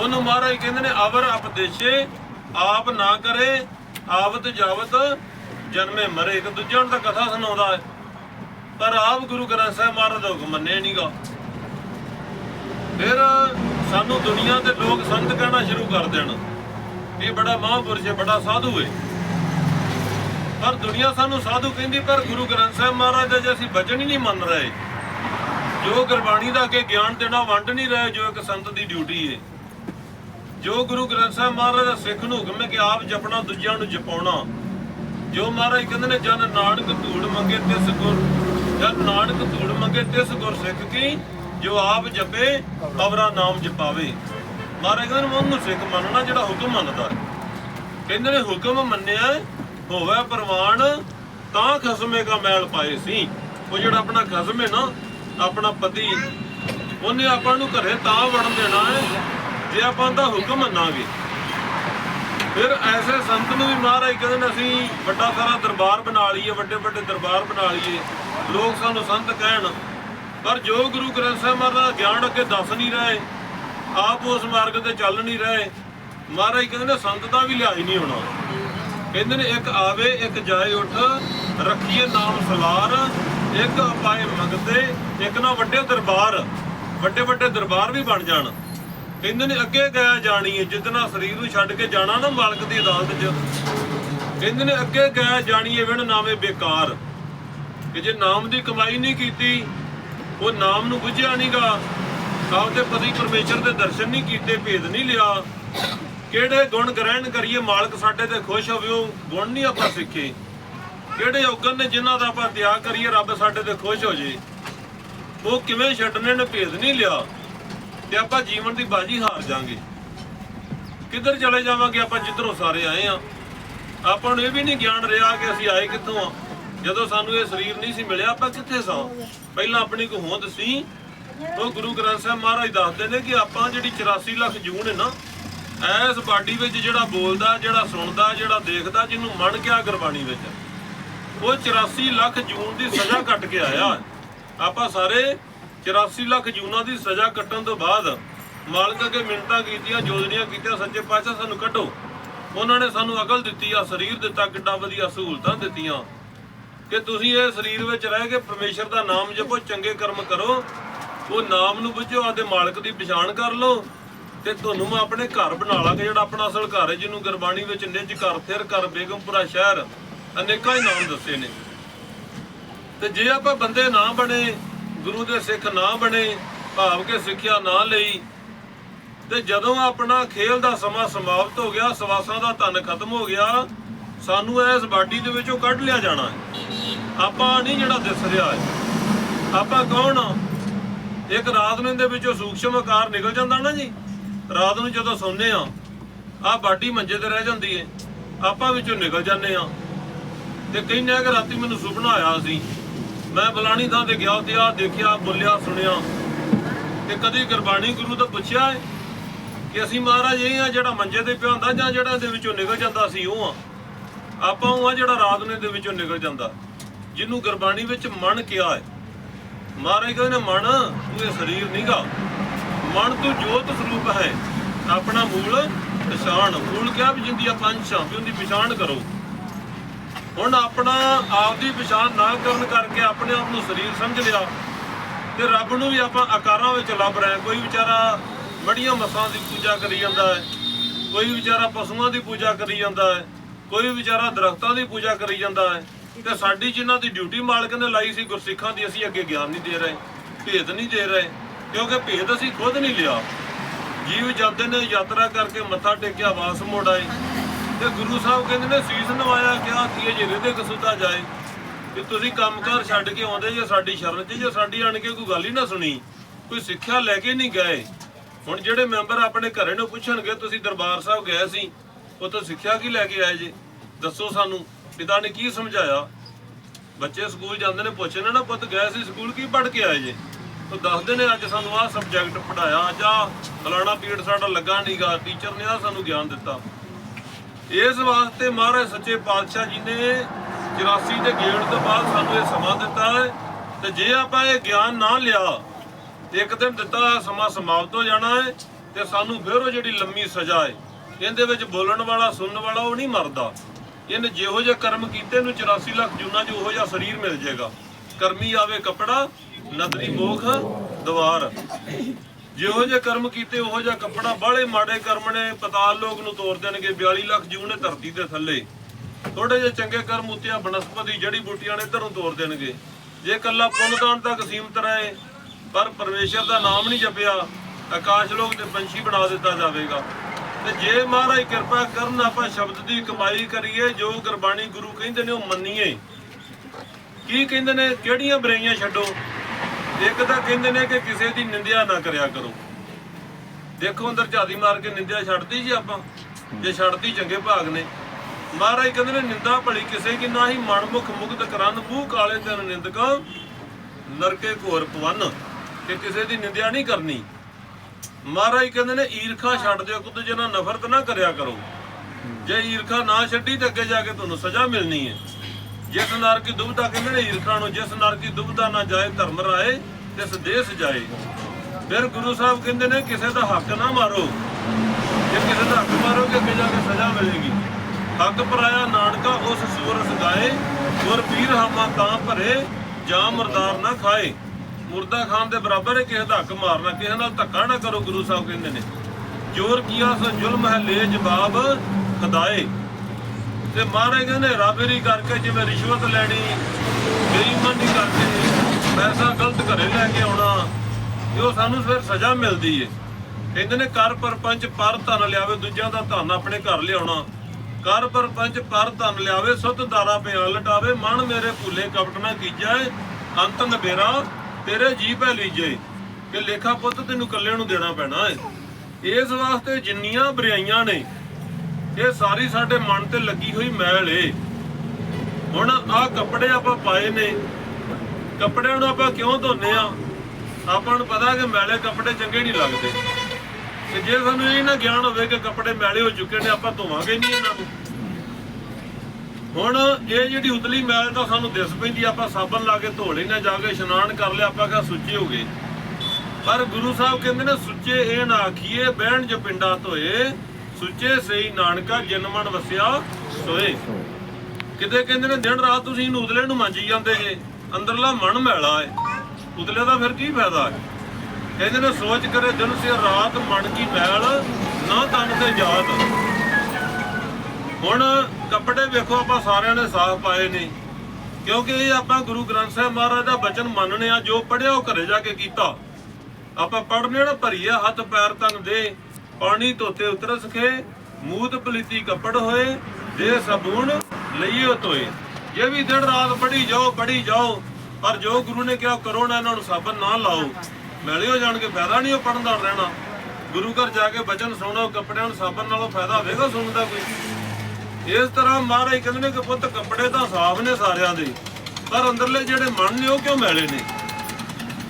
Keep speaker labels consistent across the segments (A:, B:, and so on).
A: ਉਹਨੂੰ ਮਹਾਰਾਜ ਕਹਿੰਦੇ ਨੇ ਅਵਰ ਉਪਦੇਸ਼ੇ ਆਪ ਨਾ ਕਰੇ, ਆਵਤ ਜਾਵਤ ਜਨਮੇ ਮਰੇ। ਇੱਕ ਦੂਜਿਆਂ ਨੂੰ ਤਾਂ ਕਥਾ ਸੁਣਾਉਂਦਾ ਹੈ। ਪਰ ਆਪ ਗੁਰੂ ਗ੍ਰੰਥ ਸਾਹਿਬ ਮਹਾਰਾਜ ਦਾ ਹੁਕਮ ਮੰਨਿਆ ਨਹੀਂਗਾ। ਫਿਰ ਸਾਨੂੰ ਦੁਨੀਆ ਦੇ ਲੋਕ ਸੰਤ ਕਹਿਣਾ ਸ਼ੁਰੂ ਕਰ ਦੇਣ ਇਹ ਬੜਾ ਮਹਾਂਪੁਰਸ਼ ਹੈ, ਬੜਾ ਸਾਧੂ ਹੈ। ਪਰ ਦੁਨੀਆ ਸਾਨੂੰ ਸਾਧੂ ਕਹਿੰਦੀ, ਪਰ ਗੁਰੂ ਗ੍ਰੰਥ ਸਾਹਿਬ ਮਹਾਰਾਜ ਦਾ ਜੇ ਅਸੀਂ ਬਚਨ ਹੀ ਨਹੀਂ ਮੰਨ ਰਹੇ, ਜੋ ਗੁਰਬਾਣੀ ਦਾ ਅੱਗੇ ਗਿਆਨ ਦੇਣਾ, ਵੰਡ ਨਹੀਂ ਰਹੇ, ਜੋ ਇੱਕ ਸੰਤ ਦੀ ਡਿਊਟੀ ਹੈ। ਜੋ ਗੁਰੂ ਗ੍ਰੰਥ ਸਾਹਿਬ ਮਹਾਰਾਜ ਦਾ ਸਿੱਖ ਨੂੰ ਹੁਕਮ ਹੈ ਕਿ ਆਪ ਜਪਣਾ, ਦੂਜਿਆਂ ਨੂੰ ਜਪਾਉਣਾ। ਜੋ ਮਹਾਰਾਜ ਕਹਿੰਦੇ ਨੇ, ਜਨ ਨਾਨਕ ਧੂੜ ਮੰਗੇ, ਤਿਸ ਗੁਰ ਜਨ ਨਾਨਕ ਧੂੜ ਮੰਗੇ, ਤਿਸ ਗੁਰ ਸਿੱਖ ਕੀ? ਜੋ ਆਪ ਜਪੇ ਅਵਰਾ ਨਾਮ ਜਪਾਵੇ। ਮਹਾਰਾਜ ਕਹਿੰਦੇ ਨੇ ਉਹਨੂੰ ਸਿੱਖ ਮੰਨਣਾ ਜਿਹੜਾ ਹੁਕਮ ਮੰਨਦਾ ਕਹਿੰਦੇ ਨੇ, ਹੁਕਮ ਮੰਨਿਆ ਹੋਵੇ ਪ੍ਰਵਾਨ, ਤਾਂ ਖਸਮੇ ਕਾ ਮੈਲ ਪਾਏ ਸੀ। ਉਹ ਜਿਹੜਾ ਆਪਣਾ ਖਸਮ ਹੈ ਨਾ, ਆਪਣਾ ਪਤੀ, ਉਹਨੇ ਆਪਾਂ ਨੂੰ ਘਰੇ ਤਾਂ ਵੜਨ ਦੇਣਾ ਹੈ। ਜੇ ਆਪਾਂ ਦਾ ਹੁਕਮ ਮੰਨਾਂਗੇ, ਫਿਰ ਐਸੇ ਸੰਤ ਨੂੰ ਵੀ ਮਹਾਰਾਜ ਕਹਿੰਦੇ ਨੇ, ਅਸੀਂ ਵੱਡਾ ਸਾਰਾ ਦਰਬਾਰ ਬਣਾ ਲਈਏ, ਵੱਡੇ ਵੱਡੇ ਦਰਬਾਰ ਬਣਾ ਲਈਏ। ਲੋਕ ਸਾਨੂੰ ਸੰਤ ਕਹਿਣ, ਪਰ ਜੋ ਗੁਰੂ ਗ੍ਰੰਥ ਸਾਹਿਬ ਮਹਾਰਾਜ ਦਾ ਗਿਆਨ ਅੱਗੇ ਦੱਸ ਨਹੀਂ ਰਹੇ, ਆਪ ਉਸ ਮਾਰਗ ਤੇ ਚੱਲ ਨਹੀਂ ਰਹੇ, ਮਹਾਰਾਜ ਕਹਿੰਦੇ ਨੇ, ਸੰਤ ਦਾ ਵੀ ਲਿਹਾਜ਼ ਨਹੀਂ ਹੋਣਾ। ਕਹਿੰਦੇ ਨੇ, ਇੱਕ ਆਵੇ, ਇੱਕ ਜਾਏ ਉੱਠ, ਰੱਖੀਏ ਨਾਮ ਸਲਾਰ, ਇੱਕ ਪਾਏ ਮੰਗਦੇ, ਇੱਕ ਨਾ ਵੱਡੇ ਦਰਬਾਰ, ਵੱਡੇ ਵੱਡੇ ਦਰਬਾਰ ਵੀ ਬਣ ਜਾਣ। ਕਹਿੰਦੇ ਨੇ ਅੱਗੇ ਗਿਆ ਜਾਣੀ ਹੈ ਜਿੱਦਣਾ ਸਰੀਰ ਨੂੰ ਛੱਡ ਕੇ ਜਾਣਾ ਨਾ ਮਾਲਕ ਦੀ ਅਦਾਲਤ 'ਚ। ਕਹਿੰਦੇ ਨੇ ਅੱਗੇ ਗਿਆ ਜਾਣੀਏ ਵਿਣ ਨਾਵੇਂ ਬੇਕਾਰ। ਕਿ ਜੇ ਨਾਮ ਦੀ ਕਮਾਈ ਨਹੀਂ ਕੀਤੀ, ਉਹ ਨਾਮ ਨੂੰ ਬੁੱਝਿਆ ਨਹੀਂਗਾ ਆਪਦੇ ਪਤੀ ਪਰਮੇਸ਼ਰ ਦੇ ਦਰਸ਼ਨ ਨਹੀਂ ਕੀਤੇ, ਭੇਦ ਨਹੀਂ ਲਿਆ। ਕਿਹੜੇ ਗੁਣ ਗ੍ਰਹਿਣ ਕਰੀਏ, ਮਾਲਕ ਸਾਡੇ ਤੇ ਖੁਸ਼ ਹੋਵੇ, ਉਹ ਗੁਣ ਨਹੀਂ ਆਪਾਂ ਸਿੱਖੇ। ਕਿਹੜੇ ਔਗਣ ਨੇ ਜਿਨ੍ਹਾਂ ਦਾ ਆਪਾਂ ਤਿਆਗ ਕਰੀਏ, ਰੱਬ ਸਾਡੇ ਤੇ ਖੁਸ਼ ਹੋ ਜੇ। ਉਹ ਕਿਵੇਂ ਛੱਡਣੇ ਨੇ, ਭੇਦ ਨਹੀਂ ਲਿਆ। ਤੇ ਆਪਾਂ ਜੀਵਨ ਦੀ ਬਾਜੀ ਹਾਰ ਜਾਾਂਗੇ। ਕਿੱਧਰ ਚਲੇ ਜਾਵਾਂਗੇ? ਆਪਾਂ ਜਿੱਧਰੋਂ ਸਾਰੇ ਆਏ ਆ। ਆਪਾਂ ਨੂੰ ਇਹ ਵੀ ਨਹੀਂ ਗਿਆਨ ਰਿਹਾ ਕਿ ਅਸੀਂ ਆਏ ਕਿੱਥੋਂ ਆ। ਜਦੋਂ ਸਾਨੂੰ ਇਹ ਸਰੀਰ ਨਹੀਂ ਸੀ ਮਿਲਿਆ, ਆਪਾਂ ਕਿੱਥੇ ਸਾਂ? ਪਹਿਲਾਂ ਆਪਣੀ ਕੋ ਹੋਂਦ ਸੀ। ਉਹ ਗੁਰੂ ਗ੍ਰੰਥ ਸਾਹਿਬ ਮਹਾਰਾਜ ਦੱਸਦੇ ਨੇ ਕਿ ਆਪਾਂ ਜਿਹੜੀ 84 ਲੱਖ ਜੂਨ ਹੈ ਨਾ, ਐਸ ਬਾਡੀ ਵਿੱਚ ਜਿਹੜਾ ਬੋਲਦਾ, ਜਿਹੜਾ ਸੁਣਦਾ, ਜਿਹੜਾ ਦੇਖਦਾ, ਜਿਹਨੂੰ ਮਨ ਗਿਆ ਗੁਰਬਾਣੀ ਵਿੱਚ, ਉਹ 84 ਲੱਖ ਜੂਨ ਦੀ ਸਜ਼ਾ ਕੱਟ ਕੇ ਆਇਆ। ਆਪਾਂ ਸਾਰੇ 84 ਲੱਖ ਜੂਨਾ ਦੀ ਸਜ਼ਾ ਕੱਟਣ ਤੋਂ ਬਾਅਦ ਮਾਲਕ ਅੱਗੇ ਮਿੰਨਤਾਂ ਕੀਤੀਆਂ ਜੋਦੜੀਆਂ ਕੀਤੀਆਂ, ਸੱਚੇ ਪਾਤਸ਼ਾਹ ਸਾਨੂੰ ਕੱਢੋ। ਉਹਨਾਂ ਨੇ ਸਾਨੂੰ ਅਕਲ ਦਿੱਤੀ ਆ ਸਰੀਰ ਦਿੱਤਾ, ਕਿੱਡਾ ਵਧੀਆ ਸਹੂਲਤਾਂ ਦਿੱਤੀਆਂ। ਕਿ ਤੁਸੀਂ ਇਹ ਸਰੀਰ ਵਿੱਚ ਰਹਿ ਕੇ ਪਰਮੇਸ਼ਰ ਦਾ ਨਾਮ ਜਪੋ, ਚੰਗੇ ਕਰਮ ਕਰੋ। ਉਹ ਨਾਮ ਨੂੰ ਬੁੱਝੋ ਆਦੇ ਮਾਲਕ ਦੀ ਪਛਾਣ ਕਰ ਲਓ। ਤੇ ਤੁਹਾਨੂੰ ਮੈਂ ਆਪਣੇ ਘਰ ਬਣਾ ਲਾਂਗਾ, ਜਿਹੜਾ ਆਪਣਾ ਅਸਲ ਘਰ ਹੈ, ਜਿਹਨੂੰ ਗੁਰਬਾਣੀ ਵਿੱਚ ਨਿੱਜ ਘਰ ਫਿਰ ਘਰ, ਬੇਗਮਪੁਰਾ ਸ਼ਹਿਰ ਅਨੇਕਾਂ ਹੀ ਨਾਮ ਦੱਸੇ ਨੇ। ਤੇ ਜੇ ਆਪਾਂ ਬੰਦੇ ਨਾ ਬਣੇ ਗੁਰੂ ਦੇ ਸਿੱਖ ਨਾ ਬਣੇ, ਭਾਵ ਕੇ ਸਿੱਖਿਆ ਨਾ ਲਈ। ਤੇ ਜਦੋਂ ਆਪਣਾ ਖੇਲ ਦਾ ਸਮਾਂ ਸਮਾਪਤ ਹੋ ਗਿਆ, ਸਵਾਸਾਂ ਦਾ ਧਨ ਖਤਮ ਹੋ ਗਿਆ, ਸਾਨੂੰ ਇਸ ਬਾਡੀ ਦੇ ਵਿੱਚੋਂ ਕੱਢ ਲਿਆ ਜਾਣਾ ਹੈ। ਆਪਾਂ ਨਹੀਂ ਜਿਹੜਾ ਦਿਸ ਰਿਹਾ ਹੈ। ਆਪਾਂ ਕੌਣ ਆ? ਇੱਕ ਰਾਤ ਨੂੰ ਇਹਦੇ ਵਿੱਚੋਂ ਸੂਖਸ਼ਮ ਆਕਾਰ ਨਿਕਲ ਜਾਂਦਾ ਨਾ ਜੀ। ਰਾਤ ਨੂੰ ਜਦੋਂ ਸੌਂਦੇ ਆ ਆ ਬਾਡੀ ਮੰਜੇ ਤੇ ਰਹਿ ਜਾਂਦੀ ਏ ਆਪਾਂ ਵਿੱਚੋਂ ਨਿਕਲ ਜਾਂਦੇ ਆ ਤੇ ਕਹਿੰਦੇ ਆ ਕਿ ਰਾਤੀ ਮੈਨੂੰ ਸੁਪਨਾ ਆਇਆ ਸੀ। ਮੈਂ ਬਲਾਣੀ ਥਾਂ ਤੇ ਗਿਆ ਤੇ ਆ ਦੇਖਿਆ, ਬੋਲਿਆ, ਸੁਣਿਆ। ਤੇ ਕਦੀ ਗੁਰਬਾਣੀ ਗੁਰੂ ਤੋਂ ਪੁੱਛਿਆ ਹੈ ਕਿ ਅਸੀਂ ਮਹਾਰਾਜ ਇਹ ਆ ਜਿਹੜਾ ਮੰਜੇ ਤੇ ਪਿਆ ਹੁੰਦਾ ਜਾਂ ਜਿਹੜਾ ਇਹਦੇ ਵਿੱਚੋਂ ਨਿਕਲ ਜਾਂਦਾ ਸੀ ਉਹ ਆ। ਆਪਾਂ ਉਹ ਆ ਜਿਹੜਾ ਰਾਤ ਨੇ ਇਹਦੇ ਵਿੱਚੋਂ ਨਿਕਲ ਜਾਂਦਾ। ਜਿਹਨੂੰ ਗੁਰਬਾਣੀ ਵਿੱਚ ਮਨ ਕਿਹਾ ਹੈ ਮਹਾਰਾਜ ਕਹਿੰਦੇ ਨੇ ਮਨ ਤੂੰ ਇਹ ਸਰੀਰ ਨਹੀਂਗਾ ਮਨ ਤੂੰ ਜੋਤ ਸਰੂਪ ਹੈ। ਆਪਣਾ ਮੂਲ ਪਛਾਣ। ਮੂਲ ਕਿਹਾ ਵੀ ਜਿੰਦੀ ਆ ਪੰਛਾਂ ਵੀ ਉਹਦੀ ਪਛਾਣ ਕਰੋ। ਹੁਣ ਆਪਣਾ ਆਪ ਦੀ ਪਛਾਣ ਨਾ ਕਰਨ ਕਰਕੇ ਆਪਣੇ ਆਪ ਨੂੰ ਸਰੀਰ ਸਮਝ ਲਿਆ ਤੇ ਰੱਬ ਨੂੰ ਵੀ ਆਪਾਂ ਆਕਾਰਾਂ ਵਿੱਚ ਲੱਭ ਰਹੇ ਕੋਈ ਵਿਚਾਰਾ ਬੜੀਆਂ ਮਸਾਂ ਦੀ ਪੂਜਾ ਕਰੀ ਜਾਂਦਾ ਹੈ, ਕੋਈ ਵਿਚਾਰਾ ਪਸ਼ੂਆਂ ਦੀ ਪੂਜਾ ਕਰੀ ਜਾਂਦਾ ਹੈ, ਕੋਈ ਵਿਚਾਰਾ ਦਰਖਤਾਂ ਦੀ ਪੂਜਾ ਕਰੀ ਜਾਂਦਾ ਹੈ ਤੇ ਸਾਡੀ ਜਿਨ੍ਹਾਂ ਦੀ ਡਿਊਟੀ ਮਾਲਕ ਨੇ ਲਾਈ ਸੀ ਗੁਰਸਿੱਖਾਂ ਦੀ, ਅਸੀਂ ਅੱਗੇ ਗਿਆਨ ਨਹੀਂ ਦੇ ਰਹੇ, ਭੇਦ ਨਹੀਂ ਦੇ ਰਹੇ, ਕਿਉਂਕਿ ਭੇਦ ਅਸੀਂ ਖੁਦ ਨਹੀਂ ਲਿਆ। ਜੀਵ ਜਾਂਦੇ ਨੇ, ਯਾਤਰਾ ਕਰਕੇ ਮੱਥਾ ਟੇਕਿਆ, ਵਾਸ ਮੋੜ ਆਏ। ਤੇ ਗੁਰੂ ਸਾਹਿਬ ਕਹਿੰਦੇ ਨੇ, ਸੀਸ ਨਵਾਇਆ ਕਿਹਾ ਥੀਏ ਜੇ ਦੇ ਕਸੂਤਾ ਜਾਏ। ਕਿ ਤੁਸੀਂ ਕੰਮਕਾਰ ਛੱਡ ਕੇ ਆਉਂਦੇ ਜੇ ਸਾਡੀ ਸ਼ਰਨ 'ਚ, ਜੇ ਸਾਡੀ ਆਣ ਕੇ ਕੋਈ ਗੱਲ ਹੀ ਨਾ ਸੁਣੀ, ਕੋਈ ਸਿੱਖਿਆ ਲੈ ਕੇ ਨਹੀਂ ਗਏ। ਹੁਣ ਜਿਹੜੇ ਮੈਂਬਰ ਆਪਣੇ ਘਰੇ ਨੂੰ ਪੁੱਛਣਗੇ, ਤੁਸੀਂ ਦਰਬਾਰ ਸਾਹਿਬ ਗਏ ਸੀ ਉਹ ਸਿੱਖਿਆ ਕੀ ਲੈ ਕੇ ਆਏ ਜੇ? ਦੱਸੋ ਸਾਨੂੰ, ਪਿਤਾ ਨੇ ਕੀ ਸਮਝਾਇਆ? ਬੱਚੇ ਸਕੂਲ ਜਾਂਦੇ ਨੇ ਪੁੱਛਦੇ ਨਾ ਪੁੱਤ ਗਏ ਸੀ ਸਕੂਲ, ਕੀ ਪੜ੍ਹ ਕੇ ਆਏ ਜੇ? ਉਹ ਦੱਸਦੇ ਨੇ, ਅੱਜ ਸਾਨੂੰ ਆਹ ਸਬਜੈਕਟ ਪੜਾਇਆ ਅੱਜ ਆਹ ਫਲਾਣਾ ਪੀਰੀਅਡ ਸਾਡਾ ਲੱਗਾ ਨਹੀਂਗਾ ਟੀਚਰ ਨੇ ਆਹ ਸਾਨੂੰ ਗਿਆਨ ਦਿੱਤਾ। ਇਸ ਵਾਸਤੇ ਮਹਾਰਾਜ ਸੱਚੇ ਪਾਤਸ਼ਾਹ ਜੀ ਨੇ 84 ਦੇ ਗੇੜ ਤੋਂ ਬਾਅਦ ਸਾਨੂੰ ਇਹ ਸਮਾਂ ਦਿੱਤਾ ਹੈ। ਤੇ ਜੇ ਆਪਾਂ ਇਹ ਗਿਆਨ ਨਾ ਲਿਆ, ਇੱਕ ਦਿਨ ਦਿੱਤਾ ਸਮਾਂ ਸਮਾਪਤ ਹੋ ਜਾਣਾ ਹੈ ਤੇ ਸਾਨੂੰ ਫਿਰ ਉਹ ਜਿਹੜੀ ਲੰਮੀ ਸਜ਼ਾ ਹੈ, ਇਹਦੇ ਵਿੱਚ ਬੋਲਣ ਵਾਲਾ, ਸੁਣਨ ਵਾਲਾ ਉਹ ਨਹੀਂ ਮਰਦਾ। ਇਹਨੇ ਜਿਹੋ ਜਿਹੇ ਕਰਮ ਕੀਤੇ ਨੂੰ 84 ਲੱਖ ਜੂਨਾਂ 'ਚ ਉਹੋ ਜਿਹਾ ਸਰੀਰ ਮਿਲ ਜਾਏਗਾ। ਕਰਮੀ ਆਵੇ ਕਪੜਾ, ਨਦਰੀ ਮੋਖ, ਦਵਾਰ। ਜਿਹੋ ਜਿਹੇ ਕਰਮ ਕੀਤੇ, ਉਹੋ ਜਿਹਾ ਕੱਪੜਾ ਬਾਹਲੇ ਮਾੜੇ ਕਰਮ ਨੇ ਪਤਾਲ ਲੋਕ ਨੂੰ ਤੋੜ ਦੇਣਗੇ 42 ਲੱਖ ਜੂਨ ਨੇ ਧਰਤੀ ਦੇ ਥੱਲੇ। ਥੋੜੇ ਜਿਹੇ ਚੰਗੇ ਕਰਮ ਉੱਤੇ ਬਨਸਪਤੀ ਜੜੀ ਬੂਟੀਆਂ ਨੇ ਇੱਧਰ ਨੂੰ ਤੋੜ ਦੇਣਗੇ। ਜੇ ਕੱਲਾ ਪੁੰਨਦਾਨ ਤੱਕ ਸੀਮਤ ਰਹੇ, ਪਰ ਪਰਮੇਸ਼ਰ ਦਾ ਨਾਮ ਨਹੀਂ ਜਪਿਆ, ਆਕਾਸ਼ ਲੋਕ ਤੇ ਪੰਛੀ ਬਣਾ ਦਿੱਤਾ ਜਾਵੇਗਾ। ਤੇ ਜੇ ਮਹਾਰਾਜ ਕਿਰਪਾ ਕਰਨ, ਆਪਾਂ ਸ਼ਬਦ ਦੀ ਕਮਾਈ ਕਰੀਏ, ਜੋ ਗੁਰਬਾਣੀ ਗੁਰੂ ਕਹਿੰਦੇ ਨੇ, ਉਹ ਮੰਨੀਏ। ਕੀ ਕਹਿੰਦੇ ਨੇ? ਕਿਹੜੀਆਂ ਬੁਰਾਈਆਂ ਛੱਡੋ? ਇੱਕ ਤਾਂ ਕਹਿੰਦੇ ਨੇ ਕਿ ਕਿਸੇ ਦੀ ਨਿੰਦਿਆ ਨਾ ਕਰਿਆ ਕਰੋ। ਦੇਖੋ ਅੰਦਰ ਝਾਦੀ ਮਾਰ ਕੇ ਨਿੰਦਿਆ ਛੱਡਦੀ ਜੀ ਆਪਾਂ। ਜੇ ਛੱਡਦੀ ਚੰਗੇ ਭਾਗ ਨੇ। ਮਹਾਰਾਜ ਕਹਿੰਦੇ ਨੇ, ਨਿੰਦਾ ਭਲੀ ਕਿਸੇ ਕੀ ਨਾ ਹੀ ਮਨਮੁਖ ਮੁਕਤ ਕਰਨ, ਮੂੰਹ ਕਾਲੇ ਤਨ ਨਿੰਦਕ, ਨਰਕੇ ਘੋਰ ਪਵਨ, ਕਿ ਕਿਸੇ ਦੀ ਨਿੰਦਿਆ ਨਹੀਂ ਕਰਨੀ। ਮਹਾਰਾਜ ਕਹਿੰਦੇ ਨੇ, ਈਰਖਾ ਛੱਡ ਦਿਓ ਕੁੱਤ ਜਿਹਨਾਂ ਨਫ਼ਰਤ ਨਾ ਕਰਿਆ ਕਰੋ। ਜੇ ਈਰਖਾ ਨਾ ਛੱਡੀ, ਤੇ ਅੱਗੇ ਜਾ ਕੇ ਤੁਹਾਨੂੰ ਸਜ਼ਾ ਮਿਲਣੀ ਹੈ। ਜਿਸ ਨਰ ਕੀ ਦੁਬਦਾ ਕਹਿੰਦੇ ਨੇ ਈਰਖਾ ਨੂੰ ਜਿਸ ਨਰ ਕੀ ਦੁਬਦਾ ਨਾ ਜਾਏ ਧਰਮ ਰਾਏ, ਤਿਸ ਦੇਸ ਜਾਏ। ਫਿਰ ਗੁਰੂ ਸਾਹਿਬ ਕਹਿੰਦੇ ਨੇ, ਕਿਸੇ ਦਾ ਹੱਕ ਨਾ ਮਾਰੋ। ਜੇ ਕਿਸੇ ਦਾ ਹੱਕ ਮਾਰੋਗੇ ਅੱਗੇ ਜਾ ਕੇ ਸਜ਼ਾ ਮਿਲੇਗੀ। ਹੱਕ ਪਰਾਇਆ ਨਾਨਕਾ ਉਸ ਸੂਰਸ ਗਾਏ, ਗੁਰ ਪੀਰ ਹਾਮਾ ਤਾਂ ਭਰੇ, ਜਾਂ ਮਰਦਾਰ ਨਾ ਖਾਏ। ਮੁਰਦਾ ਖਾਨ ਦੇ ਬਰਾਬਰ ਹੈ, ਕਿਸੇ ਦਾ ਹੱਕ ਮਾਰਨਾ, ਕਿਸੇ ਨਾਲ ਧੱਕਾ ਨਾ ਕਰੋ, ਗੁਰੂ ਸਾਹਿਬ ਕਹਿੰਦੇ ਨੇ। ਜੋਰ ਕੀਆ ਸੋ ਜ਼ੁਲਮ ਹੈ ਲੈ ਜਵਾਬ ਖਦਾਏ। ਤੇ ਮਹਾਰਾਜ ਕਹਿੰਦੇ ਰਾਬੇਰੀ ਕਰਕੇ ਜਿਵੇਂ ਰਿਸ਼ਵਤ ਲੈਣੀ ਬੇਈਮਾਨੀ ਕਰਕੇ ਪੈਸਾ ਗਲਤ ਘਰੇ ਲੈ ਕੇ ਆਉਣਾ, ਇਹ ਉਹ ਸਾਨੂੰ ਫਿਰ ਸਜ਼ਾ ਮਿਲਦੀ ਏ। ਕਹਿੰਦੇ ਨੇ, ਕਰ ਪਰਪੰਚ ਪਰ ਧਨ ਲਿਆਵੇ, ਦੂਜਿਆਂ ਦਾ ਧਨ ਆਪਣੇ ਘਰ ਲਿਆਉਣਾ। ਕਰ ਪਰਪੰਚ ਪਰ ਧਨ ਲਿਆਵੇ ਸੁੱਤ ਦਾਰਾ ਪਿਆ ਲਟਾਵੇ, ਮਨ ਮੇਰੇ ਭੁੱਲੇ ਕਪਟ ਨਾ ਕੀਜੈ, ਅੰਤ ਨਬੇਰਾ, ਤੇਰੇ ਜੀ ਭੈ ਲੀਜੇ ਕਿ ਲੇਖਾ ਪੁੱਤ ਤੈਨੂੰ ਕੱਲੇ ਨੂੰ ਦੇਣਾ ਪੈਣਾ ਏ। ਇਸ ਵਾਸਤੇ ਜਿੰਨੀਆਂ ਬਰਿਆਈਆਂ ਨੇ ਇਹ ਸਾਰੀ ਸਾਡੇ ਮਨ ਤੇ ਲੱਗੀ ਹੋਈ ਮੈਲ ਏ। ਹੁਣ ਆਹ ਕੱਪੜੇ ਆਪਾਂ ਪਾਏ ਨੇ। ਕੱਪੜਿਆਂ ਨੂੰ ਆਪਾਂ ਕਿਉਂ ਧੋਨੇ ਆ? ਆਪਾਂ ਨੂੰ ਪਤਾ ਕਿ ਮੈਲੇ ਕੱਪੜੇ ਚੰਗੇ ਨਹੀਂ ਲੱਗਦੇ। ਤੇ ਜੇ ਸਾਨੂੰ ਇਹ ਨਾ ਗਿਆਨ ਹੋਵੇ ਕਿ ਕੱਪੜੇ ਮੈਲੇ ਹੋ ਚੁੱਕੇ ਨੇ, ਆਪਾਂ ਧੋਵਾਂਗੇ ਨਹੀਂ ਇਹਨਾਂ ਨੂੰ। ਹੁਣ ਇਹ ਜਿਹੜੀ ਉਤਲੀ ਮੈਲ ਤਾਂ ਸਾਨੂੰ ਦਿਸ ਪੈਂਦੀ ਆਪਾਂ ਸਾਬਣ ਲਾ ਕੇ ਧੋ ਲੈਣਾ ਜਾ ਕੇ ਇਸ਼ਨਾਨ ਕਰ ਲਿਆ, ਆਪਾਂ ਕਹਾ ਸੁੱਚੇ ਹੋ ਗਏ। ਪਰ ਗੁਰੂ ਸਾਹਿਬ ਕਹਿੰਦੇ ਨੇ, ਸੁੱਚੇ ਇਹ ਨਾ ਆਖੀਏ, ਬਹਿਣ ਜੋ ਪਿੰਡਾ ਧੋਏ। ਸੁੱਚੇ ਸਈ ਨਾਨਕਾ ਜਨਮਨ ਵਸਿਆ ਸੋਏ। ਕਿਤੇ ਕਹਿੰਦੇ ਨੇ, ਦਿਨ ਰਾਤ ਤੁਸੀਂ ਇਹਨੂੰ ਨੂੰ ਮੰਜੀ ਜਾਂਦੇ ਜੇ, ਅੰਦਰਲਾ ਮਨ ਮੈਲਾ ਹੈ ਉਤਲੇ ਦਾ ਫਿਰ ਕੀ ਫਾਇਦਾ ਹੈ ਕਹਿੰਦੇ ਨੇ, ਸੋਚ ਕਰੇ ਦਿਨ ਸੇ ਰਾਤ ਮਨ ਕੀ ਮੈਲ, ਨਾ ਤਨ ਤੇ ਜਾਤ ਹੁਣ ਕੱਪੜੇ ਵੇਖੋ, ਆਪਾਂ ਸਾਰਿਆਂ ਨੇ ਸਾਫ਼ ਪਾਏ ਨੇ। ਕਿਉਂਕਿ ਇਹ ਆਪਾਂ ਗੁਰੂ ਗ੍ਰੰਥ ਸਾਹਿਬ ਮਹਾਰਾਜ ਦਾ ਬਚਨ ਮੰਨਣੇ ਆ, ਜੋ ਪੜਿਆ ਉਹ ਘਰੇ ਜਾ ਕੇ ਕੀਤਾ। ਆਪਾਂ ਪੜਨੇ ਨਾ ਭਰੀਏ ਹੱਥ ਪੈਰ ਤੰਗ ਦੇ। ਪਾਣੀ ਧੋਤੇ ਉਤਰ ਸਕੇ ਮੂਤ ਪਲੀਤੀ ਕੱਪੜ ਹੋਏ ਦੇ ਸਬੂਨ ਲਈਓ ਤੋਏ ਜੇ ਵੀ ਦਿਨ ਰਾਤ ਪੜੀ ਜਾਓ ਪੜੀ ਜਾਓ, ਪਰ ਜੋ ਗੁਰੂ ਨੇ ਕਿਹਾ ਕਰੋ ਨਾ, ਇਹਨਾਂ ਨੂੰ ਸਾਬਨ ਨਾ ਲਾਓ। ਮੈਲੇ ਹੋ ਜਾਣਗੇ ਫਾਇਦਾ ਨਹੀਂ ਉਹ ਪੜਨ ਦਾ ਰਹਿਣਾ। ਗੁਰੂ ਘਰ ਜਾ ਕੇ ਬਚਨ ਸੁਣੋ, ਕੱਪੜਿਆਂ ਨੂੰ ਸਾਬਨ ਨਾਲੋਂ ਫਾਇਦਾ ਹੋਵੇਗਾ ਸੁਣਦਾ ਕੋਈ। ਇਸ ਤਰ੍ਹਾਂ ਮਹਾਰਾਜ ਕਹਿੰਦੇ ਨੇ ਕਿ ਪੁੱਤ ਕੱਪੜੇ ਤਾਂ ਸਾਫ਼ ਨੇ ਸਾਰਿਆਂ ਦੇ, ਪਰ ਅੰਦਰਲੇ ਜਿਹੜੇ ਮਨ ਨੇ ਉਹ ਕਿਉਂ ਮੈਲੇ ਨੇ?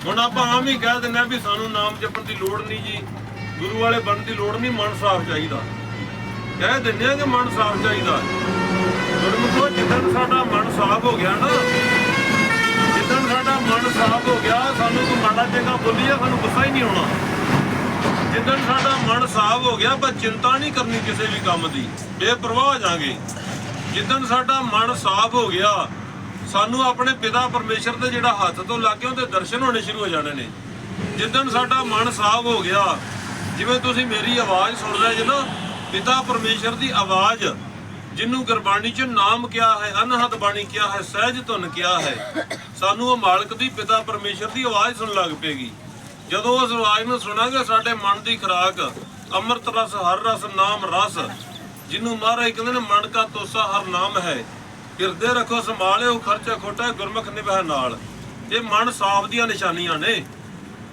A: ਹੁਣ ਆਪਾਂ ਆਮ ਹੀ ਕਹਿ ਦਿੰਦੇ ਆ ਵੀ ਸਾਨੂੰ ਨਾਮ ਜਪਣ ਦੀ ਲੋੜ ਨਹੀਂ ਜੀ। ਗੁਰੂ ਵਾਲੇ ਬਣਨ ਦੀ ਲੋੜ ਨਹੀਂ, ਮਨ ਸਾਫ਼ ਚਾਹੀਦਾ। ਕਹਿ ਦਿੰਦੇ ਆ ਕਿ ਮਨ ਸਾਫ਼ ਚਾਹੀਦਾ। ਗੁਰਮੁਖੋ, ਜਿੱਦਣ ਸਾਡਾ ਮਨ ਸਾਫ਼ ਹੋ ਗਿਆ ਨਾ, ਜਿੱਦਣ ਸਾਡਾ ਮਨ ਸਾਫ਼ ਹੋ ਗਿਆ, ਸਾਨੂੰ ਕੋਈ ਮਾੜਾ ਚੰਗਾ ਬੋਲੀਆ ਸਾਨੂੰ ਗੁੱਸਾ ਹੀ ਨਹੀਂ ਆਉਣਾ। ਜਿੱਦਣ ਸਾਡਾ ਮਨ ਸਾਫ਼ ਹੋ ਗਿਆ ਬਸ ਚਿੰਤਾ ਨਹੀਂ ਕਰਨੀ ਕਿਸੇ ਵੀ ਕੰਮ ਦੀ, ਬੇਪਰਵਾਹ ਹੋ ਜਾਾਂਗੇ। ਜਿੱਦਣ ਸਾਡਾ ਮਨ ਸਾਫ਼ ਹੋ ਗਿਆ, ਸਾਨੂੰ ਆਪਣੇ ਪਿਤਾ ਪਰਮੇਸ਼ਰ ਦੇ ਜਿਹੜਾ ਹੱਥ ਤੋਂ ਲੱਗ ਗਿਆ ਉਹਦੇ ਦਰਸ਼ਨ ਹੋਣੇ ਸ਼ੁਰੂ ਹੋ ਜਾਣੇ ਨੇ। ਜਿੱਦਣ ਸਾਡਾ ਮਨ ਸਾਫ਼ ਹੋ ਗਿਆ ਜਿਵੇਂ ਤੁਸੀਂ ਮੇਰੀ ਆਵਾਜ਼ ਸੁਣ ਰਹੇ ਜੇ ਨਾ, ਪਿਤਾ ਪਰਮੇਸ਼ਰ ਦੀ ਆਵਾਜ਼ ਜਿਹਨੂੰ ਗੁਰਬਾਣੀ 'ਚ ਨਾਮ ਕਿਹਾ ਹੈ, ਅਨਹਦ ਬਾਣੀ ਕਿਹਾ ਹੈ, ਸਹਿਜ ਧੁਨ ਕਿਹਾ ਹੈ, ਸਾਨੂੰ ਉਹ ਮਾਲਕ ਦੀ, ਪਿਤਾ ਪਰਮੇਸ਼ਰ ਦੀ ਆਵਾਜ਼ ਸੁਣ ਲੱਗ ਪਏਗੀ। ਜਦੋਂ ਉਸ ਆਵਾਜ਼ ਨੂੰ ਸੁਣਾਂਗੇ, ਸਾਡੇ ਮਨ ਦੀ ਖੁਰਾਕ, ਅੰਮ੍ਰਿਤ ਰਸ, ਹਰ ਰਸ, ਨਾਮ ਰਸ ਜਿਹਨੂੰ ਮਹਾਰਾਜ ਕਹਿੰਦੇ ਨੇ, ਮਨ ਕਾ ਤੋਸਾ, ਹਰ ਨਾਮ ਹੈ। ਹਿਰਦੇ ਰੱਖੋ, ਸੰਭਾਲਿਓ, ਖਰਚਾ ਖੋਟਾ, ਗੁਰਮੁਖ ਨਿਭਾ ਨਾਲ। ਇਹ ਮਨ ਸਾਫ਼ ਦੀਆਂ ਨਿਸ਼ਾਨੀਆਂ ਨੇ।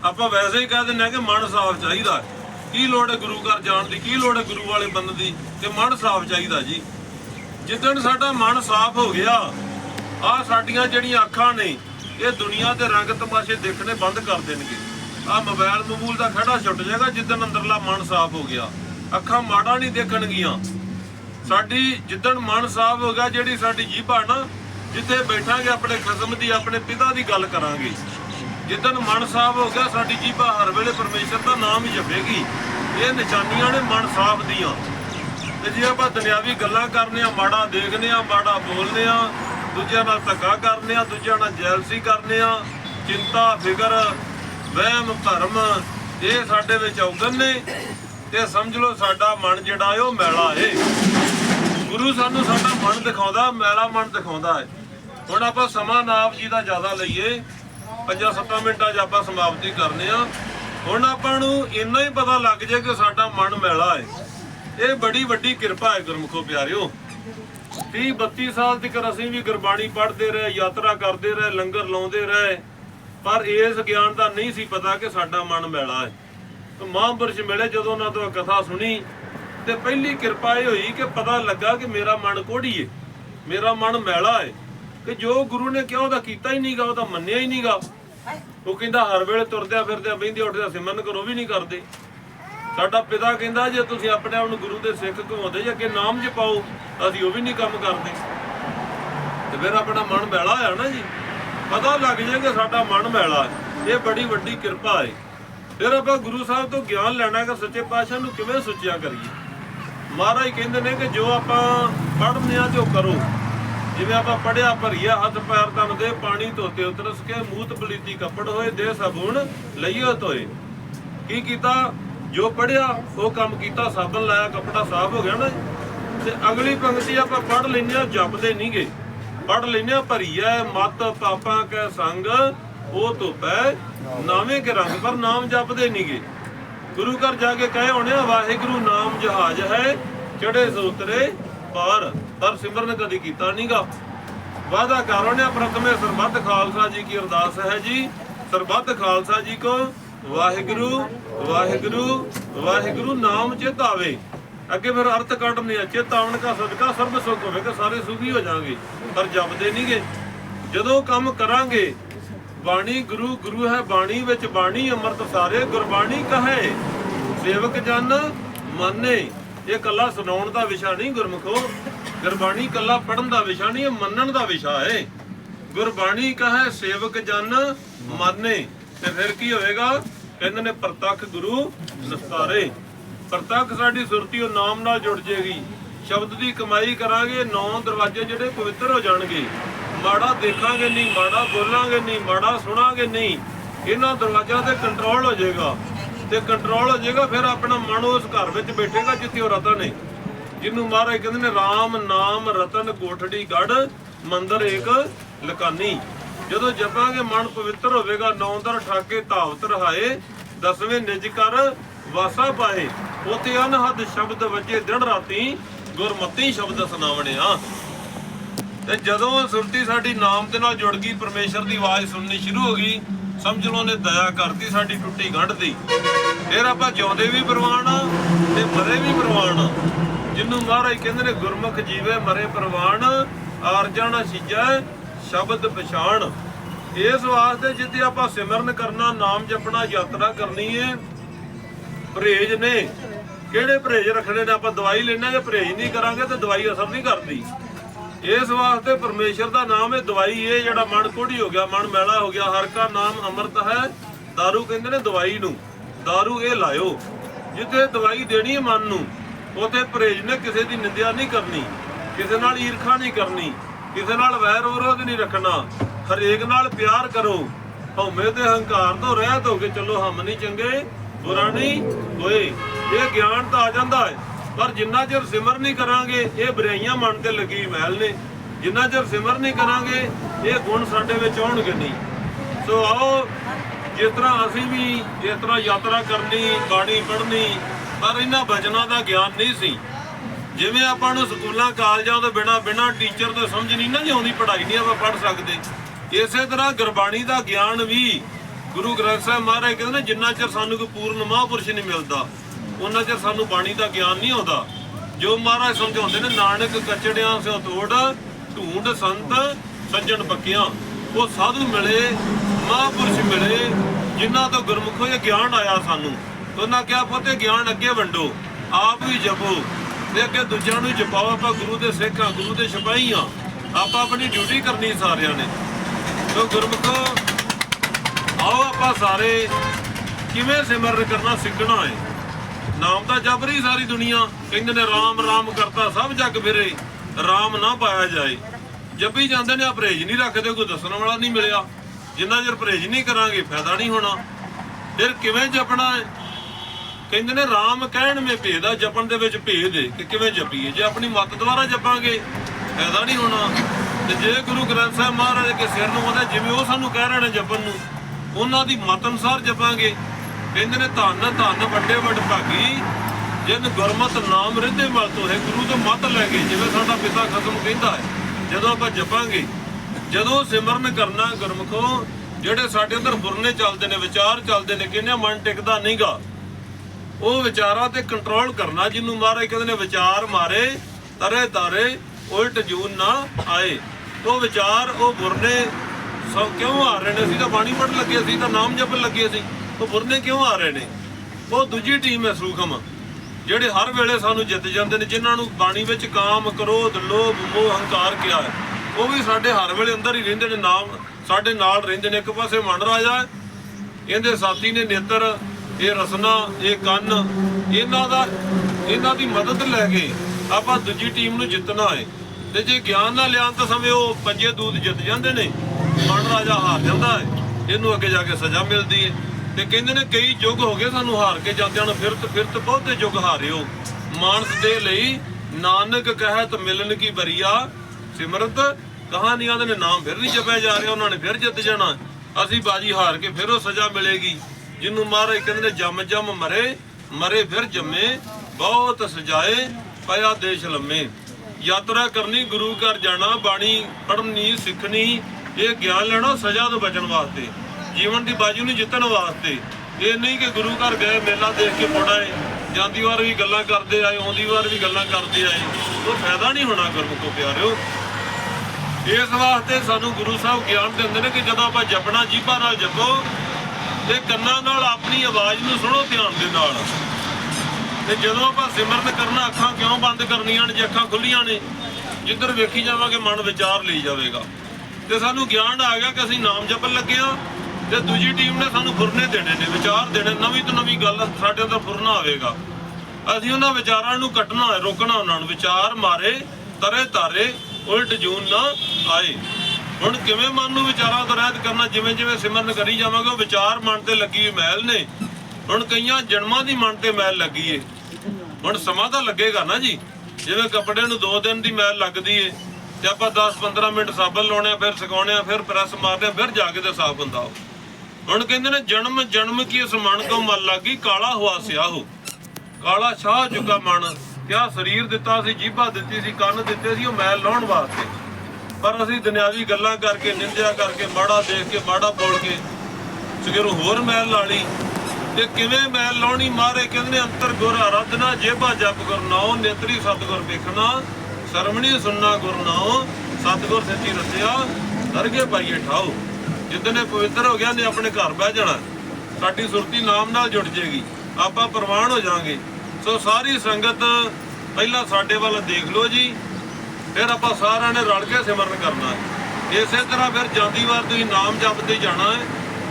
A: ਆਪਾਂ ਵੈਸੇ ਹੀ ਕਹਿ ਦਿੰਦੇ ਆ ਕਿ ਮਨ ਸਾਫ਼ ਚਾਹੀਦਾ ਕੀ ਲੋੜ ਹੈ ਗੁਰੂ ਘਰ ਜਾਣ ਦੀ? ਕੀ ਲੋੜ ਹੈ ਗੁਰੂ ਵਾਲੇ ਬੰਦੇ ਦੀ? ਤੇ ਮਨ ਸਾਫ਼ ਚਾਹੀਦਾ ਜੀ। ਜਿੱਦਣ ਸਾਡਾ ਮਨ ਸਾਫ਼ ਹੋ ਗਿਆ ਆ ਸਾਡੀਆਂ ਜਿਹੜੀਆਂ ਅੱਖਾਂ ਨੇ, ਇਹ ਦੁਨੀਆ ਦੇ ਰੰਗ ਤਮਾਸ਼ੇ ਦੇਖਣੇ ਬੰਦ ਕਰ ਦੇਣਗੇ। ਆ ਮੋਬਾਈਲ ਮਮੂਲ ਦਾ ਖੜਾ ਛੁੱਟ ਜਾਏਗਾ ਜਿੱਦਣ ਅੰਦਰਲਾ ਮਨ ਸਾਫ਼ ਹੋ ਗਿਆ। ਅੱਖਾਂ ਮਾੜਾ ਨਹੀਂ ਦੇਖਣਗੀਆਂ। ਸਾਡੀ ਜਿੱਦਣ ਮਨ ਸਾਫ਼ ਹੋ ਗਿਆ, ਜਿਹੜੀ ਸਾਡੀ ਜੀਭਾ ਨਾ, ਜਿੱਥੇ ਬੈਠਾਂਗੇ, ਆਪਣੇ ਖਸਮ ਦੀ, ਆਪਣੇ ਪਿਤਾ ਦੀ ਗੱਲ ਕਰਾਂਗੇ। ਜਿੱਦਣ ਮਨ ਸਾਫ਼ ਹੋ ਗਿਆ, ਸਾਡੀ ਜੀਭਾ ਹਰ ਵੇਲੇ ਪਰਮੇਸ਼ਰ ਦਾ ਨਾਮ ਹੀ ਜਪੇਗੀ। ਇਹ ਨਿਸ਼ਾਨੀਆਂ ਨੇ ਮਨ ਸਾਫ਼ ਦੀਆਂ। ਤੇ ਜੇ ਆਪਾਂ ਦੁਨਿਆਵੀ ਗੱਲਾਂ ਕਰਨੇ ਆ, ਮਾੜਾ ਦੇਖਦੇ ਆ, ਮਾੜਾ ਬੋਲਦੇ ਆ, ਦੂਜਿਆਂ ਨਾਲ ਧੱਕਾ ਕਰਨੇ ਆ, ਦੂਜਿਆਂ ਨਾਲ ਜੈਲਸੀ ਕਰਨੇ ਆ, ਚਿੰਤਾ, ਫਿਕਰ, ਵਹਿਮ, ਭਰਮ, ਇਹ ਸਾਡੇ ਵਿੱਚ ਔਗਣ ਨੇ। ਤੇ ਸਮਝ ਲਓ ਸਾਡਾ ਮਨ ਜਿਹੜਾ ਹੈ, ਉਹ ਮੈਲਾ ਏ ਗੁਰੂ ਸਾਨੂੰ ਸਾਡਾ ਮਨ ਦਿਖਾਉਂਦਾ, ਮੈਲਾ ਮਨ ਦਿਖਾਉਂਦਾ ਹੈ। ਹੁਣ ਆਪਾਂ ਸਮਾਂ ਨਾਪ ਜੀ ਦਾ ਜ਼ਿਆਦਾ ਲਈਏ। 5-7 ਮਿੰਟਾਂ 'ਚ ਆਪਾਂ ਸਮਾਪਤੀ ਕਰਨੇ ਆ। ਹੁਣ ਆਪਾਂ ਨੂੰ ਇੰਨਾ ਹੀ ਪਤਾ ਲੱਗ ਜੇ ਕਿ ਸਾਡਾ ਮਨ ਮੈਲਾ ਹੈ। ਇਹ ਬੜੀ ਵੱਡੀ ਕਿਰਪਾ ਹੈ ਗੁਰਮੁਖੋ ਪਿਆਰਿਓ। 30 32 ਸਾਲ ਤੱਕ ਅਸੀਂ ਵੀ ਗੁਰਬਾਣੀ ਪੜ੍ਹਦੇ ਰਹੇ, ਯਾਤਰਾ ਕਰਦੇ ਰਹੇ, ਲੰਗਰ ਲਾਉਂਦੇ ਰਹੇ। ਪਰ ਇਸ ਗਿਆਨ ਦਾ ਨਹੀਂ ਸੀ ਪਤਾ ਕਿ ਸਾਡਾ ਮਨ ਮੈਲਾ ਹੈ। ਤੇ ਮਹਾਂਪੁਰਸ਼ ਮਿਲੇ ਜਦੋਂ ਉਹਨਾਂ ਤੋਂ ਕਥਾ ਸੁਣੀ, ਤੇ ਪਹਿਲੀ ਕਿਰਪਾ ਇਹ ਹੋਈ ਕਿ ਪਤਾ ਲੱਗਾ ਕਿ ਮੇਰਾ ਮਨ ਕੋੜੀ ਹੈ ਮੇਰਾ ਮਨ ਮੈਲਾ ਹੈ। ਕਿ ਜੋ ਗੁਰੂ ਨੇ ਕਿਹਾ, ਉਹਦਾ ਕੀਤਾ ਹੀ ਨਹੀਂਗਾ ਉਹਦਾ ਮੰਨਿਆ ਹੀ ਨਹੀਂਗਾ ਉਹ ਕਹਿੰਦਾ ਹਰ ਵੇਲੇ ਤੁਰਦਿਆਂ ਫਿਰਦਿਆਂ ਬਹਿੰਦੇ ਉੱਠਦਿਆਂ ਸਿਮਰਨ ਕਰੋ ਵੀ ਨਹੀਂ ਕਰਦੇ। ਸਾਡਾ ਪਿਤਾ ਕਹਿੰਦਾ ਜੇ ਤੁਸੀਂ ਆਪਣੇ ਆਪ ਨੂੰ ਗੁਰੂ ਦੇ ਸਿੱਖ ਘਵਾਉਂਦੇ ਜੇ ਅੱਗੇ ਨਾਮ ਜਪਾਓ, ਅਸੀਂ ਉਹ ਵੀ ਨਹੀਂ ਕੰਮ ਕਰਦੇ। ਤੇ ਫਿਰ ਆਪਣਾ ਮਨ ਮੈਲਾ ਹੋਇਆ ਨਾ ਜੀ। ਪਤਾ ਲੱਗ ਜੇ ਕਿ ਸਾਡਾ ਮਨ ਮੈਲਾ ਹੈ। ਇਹ ਬੜੀ ਵੱਡੀ ਕਿਰਪਾ ਹੈ। ਫਿਰ ਆਪਾਂ ਗੁਰੂ ਸਾਹਿਬ ਤੋਂ ਗਿਆਨ ਲੈਣਾ ਕਿ ਸੱਚੇ ਪਾਤਸ਼ਾਹ ਨੂੰ ਕਿਵੇਂ ਸੁੱਚਿਆ ਕਰੀਏ। ਮਹਾਰਾਜ ਕਹਿੰਦੇ ਨੇ ਕਿ ਜੋ ਆਪਾਂ ਪੜ੍ਹਨੇ ਆ ਤੇ ਉਹ ਕਰੋ। ਜਿਵੇਂ ਆਪਾਂ ਪੜਿਆ ਭਰੀਆ ਹੱਥ ਪੈਰ ਤਨ ਦੇ, ਪਾਣੀ ਧੋਤੇ ਉਤਰਸ ਕੇ, ਮੂਤ ਬਲੀਤੀ ਕੱਪੜ ਹੋਏ, ਦੇ ਸਬੂਨ ਲਈਓ ਧੋਏ। ਕੀ ਕੀਤਾ? ਜੋ ਪੜਿਆ ਉਹ ਕੰਮ ਕੀਤਾ, ਸਾਬਣ ਲਾਇਆ, ਕੱਪੜਾ ਸਾਫ਼ ਹੋ ਗਿਆ ਨਾ। ਤੇ ਅਗਲੀ ਪੰਕਤੀ ਆਪਾਂ ਪੜ ਲੈਂਦੇ ਆ ਜਪਦੇ ਨਹੀਂਗੇ ਪੜ ਲੈਂਦੇ ਭਰੀਆ ਮਤ ਪਾਪਾਂ ਕੈ ਸੰਗ, ਉਹ ਧੁਪੈ, ਨਾਵੇਂ ਕੇ ਰੰਗ ਪਰ ਨਾਮ ਜਪਦੇ ਨਹੀਂਗੇ ਗੁਰੂ ਘਰ ਜਾ ਕੇ ਕਹੇ ਹੋਣੇ ਵਾਹਿਗੁਰੂ ਨਾਮ ਜਹਾਜ ਹੈ ਚੜੇ ਸੋਤਰੇ ਪਾਰ। ਪਰ ਸਿਮਰਨ ਕਦੀ ਕੀਤਾ ਨਹੀਂਗਾ ਵਾਦਾ ਕਰੋ ਨੇ ਪ੍ਰਥਮੇ ਸਰਬੱਤ ਖਾਲਸਾ ਜੀ ਕੀ ਅਰਦਾਸ ਹੈ ਜੀ। ਸਰਬੱਤ ਖਾਲਸਾ ਜੀ ਕੋ ਵਾਹਿਗੁਰੂ ਵਾਹਿਗੁਰੂ ਵਾਹਿਗੁਰੂ ਨਾਮ ਚੇਤਾਵੇ। ਅੱਗੇ ਫਿਰ ਅਰਥ ਕੱਢਨੇ ਆ, ਚੇਤਾਵਨ ਕਾ ਸਦਕਾ ਸਰਬ ਸੁਖ ਹੋਵੇਗਾ ਸਾਰੇ ਸੁਖੀ ਹੋ ਜਾਣਗੇ ਪਰ ਜਪਦੇ ਨਹੀਂਗੇ ਜਦੋਂ ਕੰਮ ਕਰਾਂਗੇ, ਬਾਣੀ ਗੁਰੂ ਗੁਰੂ ਹੈ ਬਾਣੀ ਵਿੱਚ ਬਾਣੀ, ਅੰਮ੍ਰਿਤ ਸਾਰੇ ਗੁਰਬਾਣੀ ਕਹੇ। ਸੇਵਕ ਜਨ ਮੰਨੇ। ਇਹ ਕੱਲਾ ਸੁਣਾਉਣ ਦਾ ਵਿਸ਼ਾ ਨਹੀਂ ਗੁਰਮੁਖੋ। ਗੁਰਬਾਣੀ ਕੱਲਾ ਪੜਨ ਦਾ ਵਿਸ਼ਾ ਨਹੀਂ, ਇਹ ਮੰਨਣ ਦਾ ਵਿਸ਼ਾ ਹੈ ਗੁਰਬਾਣੀ ਕਹੇ, ਸੇਵਕ ਜਨ ਮੰਨੇ। ਤੇ ਫਿਰ ਕੀ ਹੋਵੇਗਾ ਕਹਿੰਦੇ ਨੇ, ਪ੍ਰਤੱਖ ਗੁਰੂ ਨਸਤਾਰੇ। ਪ੍ਰਤੱਖ ਸਾਡੀ ਸੁਰਤੀ, ਉਹ ਨਾਮ ਨਾਲ ਜੁੜ ਜੇਗੀ। ਸ਼ਬਦ ਦੀ ਕਮਾਈ ਕਰਾਂਗੇ, ਨੌ ਦਰਵਾਜ਼ੇ ਜਿਹੜੇ ਪਵਿੱਤਰ ਹੋ ਜਾਣਗੇ। ਮਾੜਾ ਦੇਖਾਂਗੇ ਨਹੀਂ, ਮਾੜਾ ਬੋਲਾਂਗੇ ਨਹੀਂ, ਮਾੜਾ ਸੁਣਾਂਗੇ ਨਹੀਂ। ਇਹਨਾਂ ਦਰਵਾਜ਼ਿਆਂ ਤੇ ਕੰਟਰੋਲ ਹੋ ਜਾਏਗਾ ਤੇ ਕੰਟਰੋਲ ਹੋ ਜਾਏਗਾ ਫਿਰ ਆਪਣਾ ਮਨ ਉਸ ਘਰ ਵਿੱਚ ਬੈਠੇਗਾ ਜਿੱਥੇ ਉਹ ਰਤਨ ਹੈ ਜਿਹਨੂੰ ਮਹਾਰਾਜ ਕਹਿੰਦੇ ਨੇ RAM ਨਾਮ ਰਤਨ ਕੋਠੜੀ ਗੜ, ਮੰਦਰ ਏਕ ਲਕਾਨੀ। ਜਦੋਂ ਜਪਾਂਗੇ ਮਨ ਪਵਿੱਤਰ ਹੋਵੇਗਾ, ਨੌਂਦਰ ਠਾਕੇ ਧਾਵਤ ਰਹਾਏ ਦਸਵੇਂ ਨਿਜ ਕਰ ਵਾਸਾ ਪਾਏ। ਉਤੇ ਅਨਹਦ ਸ਼ਬਦ ਵਜੇ ਦਿਨ ਰਾਤੀ ਗੁਰਮਤੀ ਸ਼ਬਦ ਸੁਣਾਵਣਿਆ। ਤੇ ਜਦੋਂ ਸੁਰਤੀ ਸਾਡੀ ਨਾਮ ਦੇ ਨਾਲ ਜੁੜ ਗਈ, ਪਰਮੇਸ਼ਰ ਦੀ ਆਵਾਜ਼ ਸੁਣਨੀ ਸ਼ੁਰੂ ਹੋ ਗਈ, ਸਮਝ ਲਓ ਨੇ ਦਇਆ ਕਰਤੀ ਸਾਡੀ ਟੁੱਟੀ ਗੰਢ ਦੀ। ਫਿਰ ਆਪਾਂ ਜਿਉਂਦੇ ਵੀ ਪ੍ਰਵਾਨ ਆ ਤੇ ਮਰੇ ਵੀ ਪ੍ਰਵਾਨ ਆ ਜਿਹਨੂੰ ਮਹਾਰਾਜ ਕਹਿੰਦੇ ਨੇ ਗੁਰਮੁਖ ਜੀਵੇ ਮਰੇ ਪ੍ਰਵਾਨ ਆਰ ਜਾਣਾ ਸਿਜੈ ਸ਼ਬਦ ਪਛਾਣ ਇਸ ਵਾਸਤੇ ਜਿੱਤੇ ਆਪਾਂ ਸਿਮਰਨ ਕਰਨਾ ਨਾਮ ਜਪਣਾ ਯਾਤਰਾ ਕਰਨੀ ਏ ਪਰਹੇਜ ਨੇ ਕਿਹੜੇ ਪਰਹੇਜ ਰੱਖਣੇ ਨੇ ਆਪਾਂ ਦਵਾਈ ਲੈਣਾ ਜੇ ਪਰਹੇਜ ਨਹੀਂ ਕਰਾਂਗੇ ਤਾਂ ਦਵਾਈ ਅਸਰ ਨਹੀਂ ਕਰਦੀ ਇਸ ਵਾਸਤੇ ਪਰਮੇਸ਼ਰ ਦਾ ਨਾਮ ਹੈ ਦਵਾਈ ਇਹ ਜਿਹੜਾ ਮਨ ਕੋੜੀ ਹੋ ਗਿਆ ਮਨ ਮੈਲਾ ਹੋ ਗਿਆ ਹਰ ਕਾ ਨਾਮ ਅੰਮ੍ਰਿਤ ਹੈ दारू ਕਹਿੰਦੇ ਨੇ ਦਵਾਈ ਨੂੰ दारू ਇਹ ਲਾਇਓ ਜਿੱਥੇ ਦਵਾਈ ਦੇਣੀ ਹੈ ਮਨ ਨੂੰ ਉਥੇ ਪਰਹੇਜ ਨੇ, ਕਿਸੇ ਦੀ ਨਿੰਦਿਆ ਨਹੀਂ ਕਰਨੀ, ਕਿਸੇ ਨਾਲ ਈਰਖਾ ਨਹੀਂ ਕਰਨੀ, ਕਿਸੇ ਨਾਲ ਵੈਰ ਵਿਰੋਧ ਨਹੀਂ ਰੱਖਣਾ। ਹਰੇਕ ਨਾਲ ਪਿਆਰ ਕਰੋ, ਹਉਮੈ ਤੇ ਹੰਕਾਰ ਤੋਂ ਰਹਿਤ ਹੋ ਕੇ ਚੱਲੋ, ਹਮ ਨਹੀਂ ਚੰਗੇ, ਬੁਰਾ ਨਹੀਂ ਹੋਏ। ਇਹ ਗਿਆਨ ਤਾਂ ਆ ਜਾਂਦਾ ਹੈ, ਪਰ ਜਿੰਨਾ ਚਿਰ ਸਿਮਰ ਨਹੀਂ ਕਰਾਂਗੇ, ਇਹ ਬੁਰਾਈਆਂ ਮਨ ਤੇ ਲੱਗੀ ਮਹਿਲ ਨੇ। ਜਿੰਨਾ ਚਿਰ ਸਿਮਰ ਨਹੀਂ ਕਰਾਂਗੇ, ਇਹ ਗੁਣ ਸਾਡੇ ਵਿੱਚ ਆਉਣਗੇ ਨਹੀਂ। ਸੋ ਆਓ, ਜਿਸ ਤਰ੍ਹਾਂ ਅਸੀਂ ਵੀ ਇਸ ਤਰ੍ਹਾਂ ਯਾਤਰਾ ਕਰਨੀ, ਬਾਣੀ ਪੜ੍ਹਨੀ ਪਰ ਇਹਨਾਂ ਬਚਨਾਂ ਦਾ ਗਿਆਨ ਨਹੀਂ ਸੀ। ਜਿਵੇਂ ਆਪਾਂ ਨੂੰ ਸਕੂਲਾਂ, ਕਾਲਜਾਂ ਤੋਂ ਬਿਨਾ ਬਿਨਾ ਟੀਚਰ ਤੋਂ ਸਮਝ ਨਹੀਂ ਨਾ ਆਉਂਦੀ, ਪੜ੍ਹਾਈ ਨਹੀਂ ਆਪਾਂ ਪੜ੍ਹ ਸਕਦੇ। ਇਸੇ ਤਰ੍ਹਾਂ ਗੁਰਬਾਣੀ ਦਾ ਗਿਆਨ ਵੀ ਗੁਰੂ ਗ੍ਰੰਥ ਸਾਹਿਬ ਮਹਾਰਾਜ ਕਹਿੰਦੇ ਨੇ, ਜਿੰਨਾ ਚਿਰ ਸਾਨੂੰ ਕੋਈ ਪੂਰਨ ਮਹਾਂਪੁਰਸ਼ ਨਹੀਂ ਮਿਲਦਾ, ਉਹਨਾਂ ਚਿਰ ਸਾਨੂੰ ਬਾਣੀ ਦਾ ਗਿਆਨ ਨਹੀਂ ਆਉਂਦਾ। ਜੋ ਮਹਾਰਾਜ ਸਮਝਾਉਂਦੇ ਨੇ, ਨਾਨਕ ਕਚੜਿਆਂ ਸਿਓ ਤੋੜ, ਢੂੰਡ ਸੰਤ ਸੱਜਣ ਪੱਕਿਆਂ। ਉਹ ਸਾਧੂ ਮਿਲੇ, ਮਹਾਂਪੁਰਸ਼ ਮਿਲੇ, ਜਿਨ੍ਹਾਂ ਤੋਂ ਗੁਰਮੁਖੋ ਇਹ ਗਿਆਨ ਆਇਆ ਸਾਨੂੰ। ਤੇ ਉਹਨਾਂ ਕਿਹਾ, ਪੁੱਤੇ ਗਿਆਨ ਅੱਗੇ ਵੰਡੋ, ਆਪ ਵੀ ਜਪੋ। ਤੇ ਅੱਗੇ ਦੂਜਿਆਂ ਨੂੰ ਜਪਾਓ, ਆਪਾਂ ਗੁਰੂ ਦੇ ਸਿੱਖ ਆ ਗੁਰੂ ਦੇ ਸਿਪਾਹੀ ਆ ਆਪਾਂ ਆਪਣੀ ਡਿਊਟੀ ਕਰਨੀ ਸਾਰਿਆਂ ਨੇ। ਸੋ ਗੁਰਮੁਖੋ, ਆਓ ਆਪਾਂ ਸਾਰੇ, ਕਿਵੇਂ ਸਿਮਰਨ ਕਰਨਾ, ਸਿੱਖਣਾ ਹੈ। ਨਾਮ ਤਾਂ ਜਪ ਰਹੀ ਸਾਰੀ ਦੁਨੀਆ। ਕਹਿੰਦੇ ਨੇ, ਰਾਮ ਰਾਮ ਕਰਤਾ, ਸਭ ਜੱਗ ਫਿਰੇ। ਰਾਮ ਨਾ ਪਾਇਆ ਜਾਏ। ਜੱਪੀ ਜਾਂਦੇ ਨੇ ਆ ਨਹੀਂ ਰੱਖਦੇ, ਕੋਈ ਦੱਸਣ ਵਾਲਾ ਨਹੀਂ ਮਿਲਿਆ। ਜਿੰਨਾ ਚਿਰ ਪਰਹੇਜ ਨਹੀਂ ਕਰਾਂਗੇ, ਫਾਇਦਾ ਨਹੀਂ ਹੋਣਾ। ਫਿਰ ਕਿਵੇਂ ਜਪਣਾ ਹੈ? ਕਹਿੰਦੇ ਨੇ ਰਾਮ ਕਹਿਣ ਮੇ ਭੇਦ ਆ, ਜਪਣ ਦੇ ਵਿੱਚ ਭੇਦ ਹੈ ਕਿ ਕਿਵੇਂ ਜਪੀਏ? ਜੇ ਆਪਣੀ ਮੱਤ ਦੁਆਰਾ ਜਪਾਂਗੇ, ਫਾਇਦਾ ਨਹੀਂ ਹੋਣਾ। ਤੇ ਜੇ ਗੁਰੂ ਗ੍ਰੰਥ ਸਾਹਿਬ ਮਹਾਰਾਜ ਦੇ ਸਿਰ ਨੂੰ ਉਹਦਾ ਜਿਵੇਂ ਉਹ ਸਾਨੂੰ ਕਹਿ ਰਹੇ ਨੇ ਜਪਣ ਨੂੰ, ਉਹਨਾਂ ਦੀ ਮਤ ਅਨੁਸਾਰ ਜਪਾਂਗੇ। ਕਹਿੰਦੇ ਨੇ, ਧੰਨ ਧੰਨ, ਵੱਡੇ, ਵੱਡ ਭਾਗੀ, ਜਿਨ ਗੁਰਮਤ ਨਾਮ ਰਿੱਧੇ ਮਲ ਤੋਂ ਹੈ ਗੁਰੂ ਤੋਂ ਮਤ ਲੈ ਕੇ, ਜਿਵੇਂ ਸਾਡਾ ਪਿਤਾ ਖਤਮ ਕਹਿੰਦਾ ਹੈ, ਜਦੋਂ ਆਪਾਂ ਜਪਾਂਗੇ, ਜਦੋਂ ਸਿਮਰਨ ਕਰਨਾ ਗੁਰਮਖੋ, ਜਿਹੜੇ ਸਾਡੇ ਅੰਦਰ ਬੁਰਨੇ ਚੱਲਦੇ ਨੇ, ਵਿਚਾਰ ਚੱਲਦੇ ਨੇ ਕਿੰਨੇ ਮਨ ਟਿਕਦਾ ਨਹੀਂਗਾ ਉਹ ਵਿਚਾਰਾਂ ਤੇ ਕੰਟਰੋਲ ਕਰਨਾ, ਜਿਹਨੂੰ ਮਹਾਰਾਜ ਕਹਿੰਦੇ ਨੇ ਵਿਚਾਰ ਮਾਰੇ, ਤਰੇ ਤਾਰੇ, ਉਲਟ ਜੂਨ ਨਾ ਆਏ। ਉਹ ਵਿਚਾਰ, ਉਹ ਬੁਰਨੇ ਸਭ ਕਿਉਂ ਆ ਰਹੇ ਨੇ? ਅਸੀਂ ਤਾਂ ਬਾਣੀ ਪੜ੍ਹਨ ਲੱਗੇ ਸੀ, ਤਾਂ ਨਾਮ ਜਪਣ ਲੱਗੇ ਸੀ। ਉਹ ਬੁਰਨੇ ਕਿਉਂ ਆ ਰਹੇ ਨੇ? ਉਹ ਦੂਜੀ ਟੀਮ ਹੈ ਸੂਖਮ, ਜਿਹੜੇ ਹਰ ਵੇਲੇ ਸਾਨੂੰ ਜਿੱਤ ਜਾਂਦੇ ਨੇ, ਜਿਨ੍ਹਾਂ ਨੂੰ ਬਾਣੀ ਵਿੱਚ ਕਾਮ, ਕ੍ਰੋਧ, ਲੋਭ, ਮੋਹ, ਹੰਕਾਰ ਕਿਹਾ ਹੈ। ਉਹ ਵੀ ਸਾਡੇ ਹਰ ਵੇਲੇ ਅੰਦਰ ਹੀ ਰਹਿੰਦੇ ਨੇ, ਨਾਮ ਸਾਡੇ ਨਾਲ ਰਹਿੰਦੇ ਨੇ। ਇੱਕ ਪਾਸੇ ਮਨ ਰਾਜਾ ਇਹਦੇ ਸਾਥੀ ਨੇ ਨੇਤਰ ਇਹ ਰਸਨਾ, ਇਹ ਕੰਨ, ਇਹਨਾਂ ਦਾ, ਇਹਨਾਂ ਦੀ ਮਦਦ ਲੈ ਕੇ ਆਪਾਂ ਦੂਜੀ ਟੀਮ ਨੂੰ ਜਿੱਤਣਾ ਹੈ। ਤੇ ਜੇ ਗਿਆਨ ਨਾਲ ਲਿਆਉਣ ਤਾਂ ਸਮੇਂ ਉਹ ਪੰਜੇ ਦੂਤ ਜਿੱਤ ਜਾਂਦੇ ਨੇ। ਮਨ ਰਾਜਾ ਹਾਰ ਜਾਂਦਾ ਹੈ। ਇਹਨੂੰ ਅੱਗੇ ਜਾ ਕੇ ਸਜ਼ਾ ਮਿਲਦੀ ਹੈ। ਤੇ ਕਹਿੰਦੇ ਨੇ ਕਈ ਯੁੱਗ ਹੋ ਗਏ ਸਾਨੂੰ ਹਾਰ ਕੇ ਜਾਂਦਿਆਂ ਨੂੰ ਫਿਰਤ ਫਿਰਤ ਬਹੁਤੇ ਯੁੱਗ ਹਾਰਿਓ। ਮਾਨਸ ਦੇ ਲਈ ਨਾਨਕ ਕਹਿਤ ਮਿਲਨ ਕੀ ਬਰੀਆ। ਸਿਮਰਤ, ਕਹਾਣੀਆਂ ਦੇ ਨਾਮ ਫਿਰ ਨਹੀਂ ਜਪਿਆ ਜਾ ਰਿਹਾ, ਉਹਨਾਂ ਨੇ ਫਿਰ ਜਿੱਤ ਜਾਣਾ। ਅਸੀਂ ਬਾਜੀ ਹਾਰ ਕੇ ਫਿਰ ਉਹ ਸਜ਼ਾ ਮਿਲੇਗੀ। ਜਿਹਨੂੰ ਮਹਾਰਾਜ ਕਹਿੰਦੇ ਨੇ, ਜੰਮ ਜੰਮ ਮਰੇ ਮਰੇ ਫਿਰ ਜੰਮੇ, ਬਹੁਤ ਸਜਾਏ, ਪਿਆ ਦੇਸ਼ ਲੰਮੇ। ਯਾਤਰਾ ਕਰਨੀ, ਗੁਰੂ ਘਰ ਜਾਣਾ, ਬਾਣੀ ਪੜ੍ਹਨੀ, ਸਿੱਖਣੀ, ਇਹ ਗਿਆਨ ਲੈਣਾ, ਸਜ਼ਾ ਤੋਂ ਬਚਣ ਵਾਸਤੇ। ਜੀਵਨ ਦੀ ਬਾਜੀ ਨੂੰ ਜਿੱਤਣ ਵਾਸਤੇ। ਇਹ ਨਹੀਂ ਕਿ ਗੁਰੂ ਘਰ ਗਏ, ਮੇਲਾ ਦੇਖ ਕੇ ਮੁੜ ਆਏ, ਜਾਂਦੀ ਵਾਰ ਵੀ ਗੱਲਾਂ ਕਰਦੇ ਆਏ, ਆਉਂਦੀ ਵਾਰ ਵੀ ਗੱਲਾਂ ਕਰਦੇ ਆਏ। ਉਹ ਫਾਇਦਾ ਨਹੀਂ ਹੋਣਾ ਗੁਰਮੁਖੋ ਪਿਆਰਿਓ। ਇਸ ਵਾਸਤੇ ਸਾਨੂੰ ਗੁਰੂ ਸਾਹਿਬ ਗਿਆਨ ਦਿੰਦੇ ਨੇ ਕਿ ਜਦੋਂ ਆਪਾਂ ਜਪਣਾ, ਜੀਭਾਂ ਨਾਲ ਜਪੋ ਤੇ ਕੰਨਾਂ ਨਾਲ ਆਪਣੀ ਆਵਾਜ਼ ਨੂੰ ਸੁਣੋ ਧਿਆਨ ਦੇ ਨਾਲ। ਤੇ ਜਦੋਂ ਆਪਾਂ ਸਿਮਰਨ ਕਰਨਾ, ਅੱਖਾਂ ਕਿਉਂ ਬੰਦ ਕਰਨੀਆਂ ਨੇ ਜੇ ਅੱਖਾਂ ਖੁੱਲੀਆਂ ਨੇ? ਜਿੱਧਰ ਵੇਖੀ ਜਾਵਾਂਗੇ, ਮਨ ਵਿਚਾਰ ਲਈ ਜਾਵੇਗਾ। ਤੇ ਸਾਨੂੰ ਗਿਆਨ ਆ ਗਿਆ ਕਿ ਅਸੀਂ ਨਾਮ ਜਪਣ ਲੱਗੇ ਆ ਤੇ ਦੂਜੀ ਟੀਮ ਨੇ ਸਾਨੂੰ ਫੁਰਨੇ ਦੇਣੇ ਨੇ, ਵਿਚਾਰ ਦੇਣੇ, ਨਵੀਂ ਤੋਂ ਨਵੀਂ ਗੱਲ ਸਾਡੇ ਅੰਦਰ ਫੁਰਨਾ ਆਵੇਗਾ। ਅਸੀਂ ਉਹਨਾਂ ਵਿਚਾਰਾਂ ਨੂੰ ਕੱਟਣਾ ਹੈ, ਰੋਕਣਾ ਉਹਨਾਂ ਨੂੰ, ਵਿਚਾਰ ਮਾਰੇ, ਤਰੇ ਤਾਰੇ, ਉਲਟ ਜੂਨ ਨਾ ਆਏ। ਹੁਣ ਕਿਵੇਂ ਮਨ ਨੂੰ ਵਿਚਾਰਾਂ ਤੋਂ ਰਹਿਤ ਕਰਨਾ, ਜਿਵੇਂ ਜਿਵੇਂ ਸਿਮਰਨ ਕਰੀ ਜਾਵਾਂਗੇ, ਉਹ ਵਿਚਾਰ ਮਨ ਤੇ ਲੱਗੀ ਹੋਈ ਨੇ। ਹੁਣ ਕਈਆਂ ਜਨਮਾਂ ਦੀ ਮਨ ਤੇ ਮੈਲ ਲੱਗੀ ਏ। ਹੁਣ ਸਮਾਂ ਤਾਂ ਲੱਗੇਗਾ ਨਾ ਜੀ। ਜਿਵੇਂ ਕੱਪੜੇ ਨੂੰ 2 ਦਿਨ ਦੀ ਮੈਲ ਲੱਗਦੀ ਏ, ਤੇ ਆਪਾਂ 10-15 ਮਿੰਟ ਸਾਬਣ ਲਾਉਣੇ ਫਿਰ ਸੁਕਾਉਣੇ ਫਿਰ ਪ੍ਰੈਸ ਮਾਰਦੇ ਫਿਰ ਜਾ ਕੇ ਤੇ ਸਾਫ਼ ਹੁੰਦਾ ਉਹ। ਹੁਣ ਕਹਿੰਦੇ ਨੇ, ਜਨਮ ਜਨਮ ਕੀ ਇਸ ਮਨ ਤੋਂ ਮਨ ਲੱਗੀ? ਕਾਲਾ ਹੁਆ ਸਿਆਹੋ ਕਾਲਾ ਛਾਹ ਚੁੱਕਾ ਮਨ। ਕਿਆ ਸਰੀਰ ਦਿੱਤਾ ਸੀ, ਜੀਭਾ ਦਿੱਤੀ ਸੀ, ਕੰਨ ਦਿੱਤੇ ਸੀ, ਉਹ ਮੈਲ ਲਾਉਣ ਵਾਸਤੇ। ਪਰ ਅਸੀਂ ਦੁਨਿਆਵੀ ਗੱਲਾਂ ਕਰਕੇ, ਨਿੰਦਿਆ ਕਰਕੇ, ਮਾੜਾ ਦੇਖ ਕੇ, ਮਾੜਾ ਬੋਲ ਕੇ ਸਗਰੋਂ ਹੋਰ ਮੈਲ ਲਾ ਲਈ ਤੇ ਕਿਵੇਂ ਮੈਲ ਲਾਉਣੀ ਮਾਰੇ ਕਹਿੰਦੇ ਨੇ ਅੰਤਰ ਗੁਰ ਆਰਾਧਨਾ ਜੇਬਾ ਜਪ ਗੁਰ ਨਾਉ, ਨੇਤਰੀ ਸਤਗੁਰ ਵੇਖਣਾ ਸਰਮਣੀ ਸੁਣਨਾ ਗੁਰ ਨਾਉ, ਸਤਗੁਰ ਸੱਚੀ ਰਸਿਆ ਦਰਗੇ ਪਾਈਏ ਠਾਓ ਜਿੱਦਨੇ ਪਵਿੱਤਰ ਹੋ ਗਿਆ ਨੇ ਆਪਣੇ ਘਰ ਬਹਿ ਜਾਣਾ। ਸਾਡੀ ਸੁਰਤੀ ਨਾਮ ਨਾਲ ਜੁੜ ਜੇਗੀ। ਆਪਾਂ ਪ੍ਰਵਾਨ ਹੋ ਜਾਾਂਗੇ ਸੋ ਸਾਰੀ ਸੰਗਤ, ਪਹਿਲਾਂ ਸਾਡੇ ਵੱਲ ਦੇਖ ਲਓ ਜੀ। ਫਿਰ ਆਪਾਂ ਸਾਰਿਆਂ ਨੇ ਰਲ ਕੇ ਸਿਮਰਨ ਕਰਨਾ ਹੈ। ਇਸੇ ਤਰ੍ਹਾਂ ਫਿਰ ਜਾਂਦੀ ਵਾਰ ਤੁਸੀਂ ਨਾਮ ਜਪਦੇ ਜਾਣਾ ਹੈ,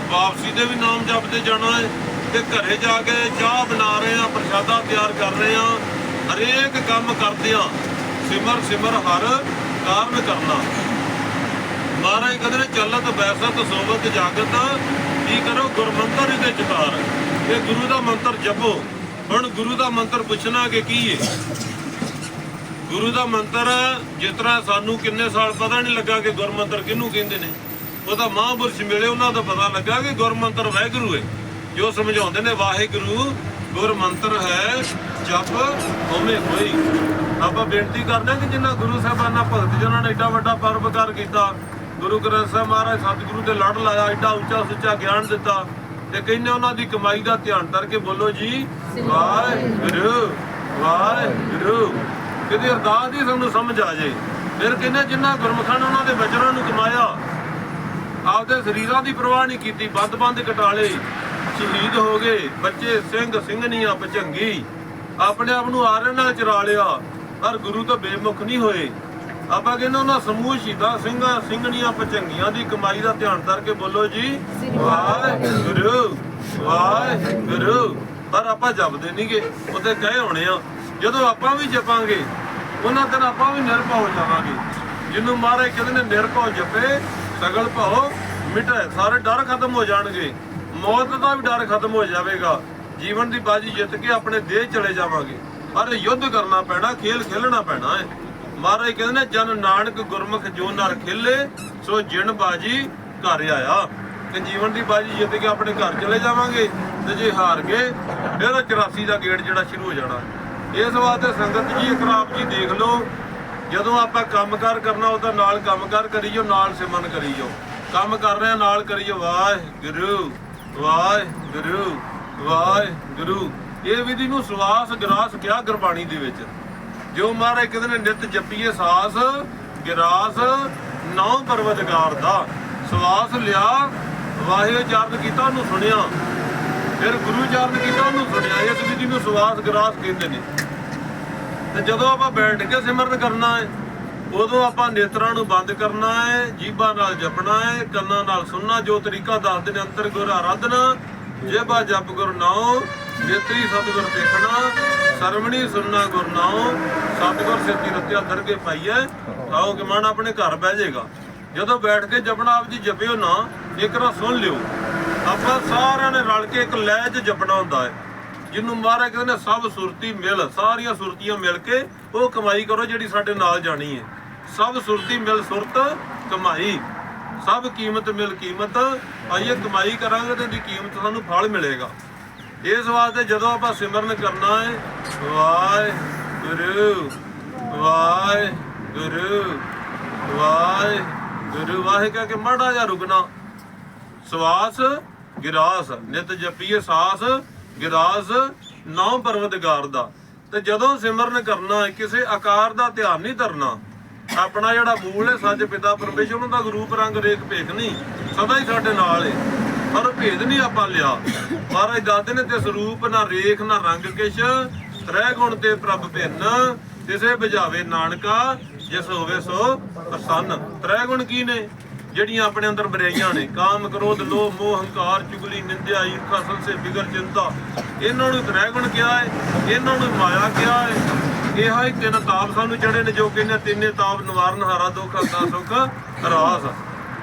A: ਵਾਪਸੀ ਦੇ ਵੀ ਨਾਮ ਜਪਦੇ ਜਾਣਾ ਹੈ ਤੇ ਘਰੇ ਜਾ ਕੇ ਚਾਹ ਬਣਾ ਰਹੇ ਆ ਪ੍ਰਸ਼ਾਦਾ ਤਿਆਰ ਕਰ ਰਹੇ ਆ ਹਰੇਕ ਕੰਮ ਕਰਦੇ ਆ ਸਿਮਰ ਸਿਮਰ ਹਰ ਕਾਰਨ ਕਰਨਾ। ਮਹਾਰਾਜ ਕਹਿੰਦੇ ਨੇ, ਚੱਲਤ ਬੈਸਤ ਸੋਵਤ ਜਾਗਤ, ਕੀ ਕਰੋ ਗੁਰਮੰਤਰ ਦੇ ਚਿਤਾਰ। ਇਹ ਗੁਰੂ ਦਾ ਮੰਤਰ ਜਪੋ, ਹੁਣ ਗੁਰੂ ਦਾ ਮੰਤਰ ਪੁੱਛਣਾ ਕਿ ਕੀ ਹੈ ਗੁਰੂ ਦਾ ਮੰਤਰ ਜਿਸ ਤਰ੍ਹਾਂ ਸਾਨੂੰ ਕਿੰਨੇ ਸਾਲ ਪਤਾ ਨਹੀਂ ਲੱਗਾ ਕਿ ਗੁਰਮੰਤਰ ਕਿਹਨੂੰ ਕਹਿੰਦੇ ਨੇ ਉਹਦਾ ਮਹਾਂਪੁਰਸ਼ ਮਿਲੇ ਉਹਨਾਂ ਦਾ ਪਤਾ ਲੱਗਾ ਕਿ ਗੁਰਮੰਤਰ ਵਾਹਿਗੁਰੂ ਹੈ ਜੋ ਸਮਝਾਉਂਦੇ ਨੇ ਵਾਹਿਗੁਰੂ ਗੁਰਮੰਤਰ ਹੈ ਜਪ ਹੋਵੇਂ ਹੋਈ। ਆਪਾਂ ਬੇਨਤੀ ਕਰਦੇ ਹਾਂ ਕਿ ਜਿਨ੍ਹਾਂ ਗੁਰੂ ਸਾਹਿਬਾਨਾਂ ਭਗਤ ਜਨਾਂ ਨੇ ਏਡਾ ਵੱਡਾ ਪਰਵਕਾਰ ਕੀਤਾ ਗੁਰੂ ਗ੍ਰੰਥ ਸਾਹਿਬ ਮਹਾਰਾਜ ਸਤਿਗੁਰੂ ਤੇ ਲੜ ਲਾਇਆ ਏਡਾ ਉੱਚਾ ਸੁੱਚਾ ਗਿਆਨ ਦਿੱਤਾ ਤੇ ਕਹਿੰਦੇ ਉਹਨਾਂ ਦੀ ਕਮਾਈ ਦਾ ਧਿਆਨ ਕਰਕੇ ਬੋਲੋ ਜੀ ਵਾਹਿਗੁਰੂ ਵਾਹਿਗੁਰੂ। ਕਿਤੇ ਅਰਦਾਸ ਦੀ ਸਾਨੂੰ ਸਮਝ ਆ ਜੇ। ਫਿਰ ਕਹਿੰਦੇ ਜਿਨ੍ਹਾਂ ਗੁਰਮਖਾਂ ਨੇ ਉਹਨਾਂ ਦੇ ਵਚਨਾਂ ਨੂੰ ਕਮਾਇਆ, ਆਪਦੇ ਸਰੀਰਾਂ ਦੀ ਪਰਵਾਹ ਨਹੀਂ ਕੀਤੀ, ਬੰਦ-ਬੰਦ ਕਟਾਲੇ ਸ਼ਹੀਦ ਹੋ ਗਏ, ਬੱਚੇ ਸਿੰਘ ਸਿੰਘਣੀਆਂ ਭਜੰਗੀ ਆਪਣੇ ਆਪ ਨੂੰ ਆਰਨ ਨਾਲ ਚਰਾ ਲਿਆ। ਪਰ ਗੁਰੂ ਤੋਂ ਬੇਮੁਖ ਨਹੀਂ ਹੋਏ। ਆਪਾਂ ਕਹਿੰਦੇ ਉਹਨਾਂ ਸਮੂਹ ਸ਼ਹੀਦਾਂ ਸਿੰਘਾਂ, ਸਿੰਘਣੀਆਂ ਭਜੰਗੀਆਂ ਦੀ ਕਮਾਈ ਦਾ ਧਿਆਨ ਕਰਕੇ ਬੋਲੋ ਜੀ। ਵਾਹਿਗੁਰੂ ਵਾਹਿਗੁਰੂ। ਪਰ ਆਪਾਂ ਜਪਦੇ ਨਹੀਂਗੇ ਉਹਦੇ ਕਹੇ ਹੋਣੇ ਆ। ਜਦੋਂ ਆਪਾਂ ਵੀ ਜਪਾਂਗੇ, ਉਹਨਾਂ ਦਿਨ ਆਪਾਂ ਵੀ ਨਿਰਭਉ ਹੋ ਜਾਵਾਂਗੇ। ਜਿਹਨੂੰ ਮਹਾਰਾਜ ਕਹਿੰਦੇ ਨੇ, ਨਿਰਭਉ ਜਪੇ, ਸਗਲ ਭਉ, ਮਿਟੇ, ਸਾਰੇ ਡਰ ਖਤਮ ਹੋ ਜਾਣਗੇ। ਮੌਤ ਦਾ ਵੀ ਡਰ ਖਤਮ ਹੋ ਜਾਵੇਗਾ। ਜੀਵਨ ਦੀ ਬਾਜੀ ਜਿੱਤ ਕੇ ਆਪਣੇ ਦੇਹ ਚਲੇ ਜਾਵਾਂਗੇ। ਪਰ ਯੁੱਧ ਕਰਨਾ ਪੈਣਾ, ਖੇਲ ਖੇਲਣਾ ਪੈਣਾ ਹੈ। ਮਹਾਰਾਜ ਕਹਿੰਦੇ ਨੇ, ਜਨ ਨਾਨਕ ਗੁਰਮੁਖ ਜੋ ਨਰ ਖੇਲੇ, ਸੋ ਜਿਣ ਬਾਜੀ ਘਰ ਆਇਆ। ਤੇ ਜੀਵਨ ਦੀ ਬਾਜੀ ਜਿੱਤ ਕੇ ਆਪਣੇ ਘਰ ਚਲੇ ਜਾਵਾਂਗੇ ਤੇ ਜੇ ਹਾਰ ਗਏ, ਫਿਰ ਉਹ 84 ਦਾ ਗੇੜ ਜਿਹੜਾ ਸ਼ੁਰੂ ਹੋ ਜਾਣਾ। ਇਸ ਵਾਸਤੇ ਸੰਗਤ ਜੀ ਇਕਰਾਮ ਜੀ ਦੇਖ ਲਓ, ਜਦੋਂ ਆਪਾਂ ਕੰਮਕਾਰ ਕਰਨਾ ਉਹਦਾ ਨਾਲ ਕੰਮਕਾਰ ਕਰੀਓ, ਨਾਲ ਸਿਮਰਨ ਕਰੀਓ। ਕੰਮ ਕਰ ਰਹੇ ਨਾਲ ਕਰੀਓ। ਵਾਹਿਗੁਰੂ ਵਾਹਿਗੁਰੂ ਵਾਹਿਗੁਰੂ। ਇਹ ਵਿਧੀ ਨੂੰ ਸਵਾਸ, ਗਰਾਸ ਕਿਹਾ ਗੁਰਬਾਣੀ ਦੇ ਵਿੱਚ। ਜੋ ਮਹਾਰਾਜ ਕਹਿੰਦੇ ਨੇ ਨਿਤ ਜਪੀਏ ਸਾਸ, ਗਿਰਾਸ ਨੌ ਪਰਵਤਗਾਰ ਦਾ। ਸਵਾਸ ਲਿਆ ਵਾਹਿਓ ਚਰਨ ਕੀਤਾ, ਉਹਨੂੰ ਸੁਣਿਆ। ਫਿਰ ਗੁਰੂ ਚਰਨ ਕੀਤਾ, ਉਹਨੂੰ ਸੁਣਿਆ। ਇਸ ਵਿਧੀ ਨੂੰ ਸਵਾਸ, ਗਰਾਸ ਕਹਿੰਦੇ ਨੇ। ਤੇ ਜਦੋਂ ਆਪਾਂ ਬੈਠ ਕੇ ਸਿਮਰਨ ਕਰਨਾ ਹੈ, ਉਦੋਂ ਆਪਾਂ ਨੇਤਰਾਂ ਨੂੰ ਬੰਦ ਕਰਨਾ ਹੈ ਜੀਭਾਂ ਨਾਲ ਜਪਣਾ ਹੈ, ਕੰਨਾਂ ਨਾਲ ਸੁਣਨਾ, ਜੋ ਤਰੀਕਾ ਦੱਸਦੇ ਨੇ ਅੰਤਰ ਗੁਰ ਆਰਾਧਨਾ, ਜੇਬਾ ਜਪ ਗੁਰ ਨਾਉ, ਨੇਤਰੀ ਸਤਿਗੁਰ ਦੇਖਣਾ, ਸਰਵਣੀ ਸੁਣਨਾ ਗੁਰ ਨਾਉ, ਸਤਿਗੁਰ ਸੇਤੀ ਰਤਿਆ ਦਰਗੇ ਪਾਈਐ ਆਓ ਕਿ ਮਨ ਆਪਣੇ ਘਰ ਬਹਿ ਜਾਏਗਾ। ਜਦੋਂ ਬੈਠ ਕੇ ਜਪਣਾ ਆਪ ਜੀ ਜਪਿਓ ਨਾ ਇੱਕ ਰਾ ਸੁਣ ਲਿਓ। ਆਪਾਂ ਸਾਰਿਆਂ ਨੇ ਰਲ ਕੇ ਇੱਕ ਲੈਅ ਜਪਣਾ ਹੁੰਦਾ ਹੈ। ਜਿਹਨੂੰ ਮਹਾਰਾਜ ਕਹਿੰਦੇ ਨੇ, ਸਭ ਸੁਰਤੀ ਮਿਲ, ਸਾਰੀਆਂ ਸੁਰਤੀਆਂ ਮਿਲ ਕੇ ਉਹ ਕਮਾਈ ਕਰੋ ਜਿਹੜੀ ਸਾਡੇ ਨਾਲ ਜਾਣੀ ਹੈ। ਸਭ ਸੁਰਤੀ ਮਿਲ, ਸੁਰਤ ਕਮਾਈ। ਸਭ ਕੀਮਤ ਮਿਲ, ਕੀਮਤ। ਆਈਏ ਕਮਾਈ ਕਰਾਂਗੇ ਤੇ ਦੀ ਕੀਮਤ ਸਾਨੂੰ ਫਲ ਮਿਲੇਗਾ। ਇਸ ਵਾਸਤੇ ਜਦੋਂ ਆਪਾਂ ਸਿਮਰਨ ਕਰਨਾ ਹੈ, ਵਾਹਿਗੁਰੂ ਵਾਹਿਗੁਰੂ ਵਾਹਿਗੁਰੂ। ਵਾਹਿ ਕਹਿ ਕੇ ਮਾੜਾ ਜਿਹਾ ਰੁਕਣਾ। ਸਵਾਸ, ਗਿਰਾਸ, ਨਿਤ ਜਪੀਏ ਸਾਸ ਗਿਰਾਸ ਨੌ ਪਰਵਤਗਾਰ ਦਾ। ਤੇ ਜਦੋਂ ਸਿਮਰਨ ਕਰਨਾ ਕਿਸੇ ਆਕਾਰ ਦਾ ਧਿਆਨ ਨਹੀਂ ਧਰਨਾ। ਆਪਣਾ ਜਿਹੜਾ ਮੂਲ ਹੈ, ਸੱਚ ਪਿਤਾ ਪਰਮੇਸ਼ਰ, ਉਹਨਾਂ ਦਾ ਰੂਪ ਰੰਗ ਰੇਖ ਭੇਖ ਨਹੀਂ, ਸਦਾ ਹੀ ਸਾਡੇ ਨਾਲ ਹੈ। ਪਰ ਭੇਦ ਨਹੀਂ ਆਪਾਂ ਲਿਆ। ਮਹਾਰਾਜ ਦੱਸਦੇ ਨੇ ਤੇ ਸਰੂਪ ਨਾ ਰੇਖ, ਨਾ ਰੰਗ ਕਿਛ, ਤ੍ਰੈ ਗੁਣ ਤੇ ਪ੍ਰਭ ਭਿੰਨ ਤਿਸੇ ਬੁਝਾਵੇ ਨਾਨਕਾ, ਜਿਸ ਹੋਵੇ ਸੋ ਪ੍ਰਸੰਨ। ਤ੍ਰੈ ਗੁਣ ਕੀ ਨੇ? ਜਿਹੜੀਆਂ ਆਪਣੇ ਅੰਦਰ ਬੁਰਾਈਆਂ ਨੇ, ਕਾਮ, ਕ੍ਰੋਧ, ਲੋਭ, ਮੋਹ, ਹੰਕਾਰ, ਚੁਗਲੀ, ਨਿੰਦਿਆ, ਈਰਖਾ, ਸੰਸੇ ਬਿਗਰ ਚਿੰਤਾ, ਇਹਨਾਂ ਨੂੰ ਤ੍ਰੈ ਕਿਹਾ ਹੈ, ਇਹਨਾਂ ਨੂੰ ਮਾਇਆ ਕਿਹਾ ਹੈ। ਇਹ ਹੀ ਤਿੰਨ ਤਾਪ ਸਾਨੂੰ ਚੜੇ ਨੇ, ਜੋ ਕਹਿੰਦੇ ਤਿੰਨੇ ਤਾਪ ਨਿਵਾਰਨ ਹਾਰਾ ਦੁੱਖ ਹੰਦਾ ਸੁਖ, ਰਾਸ।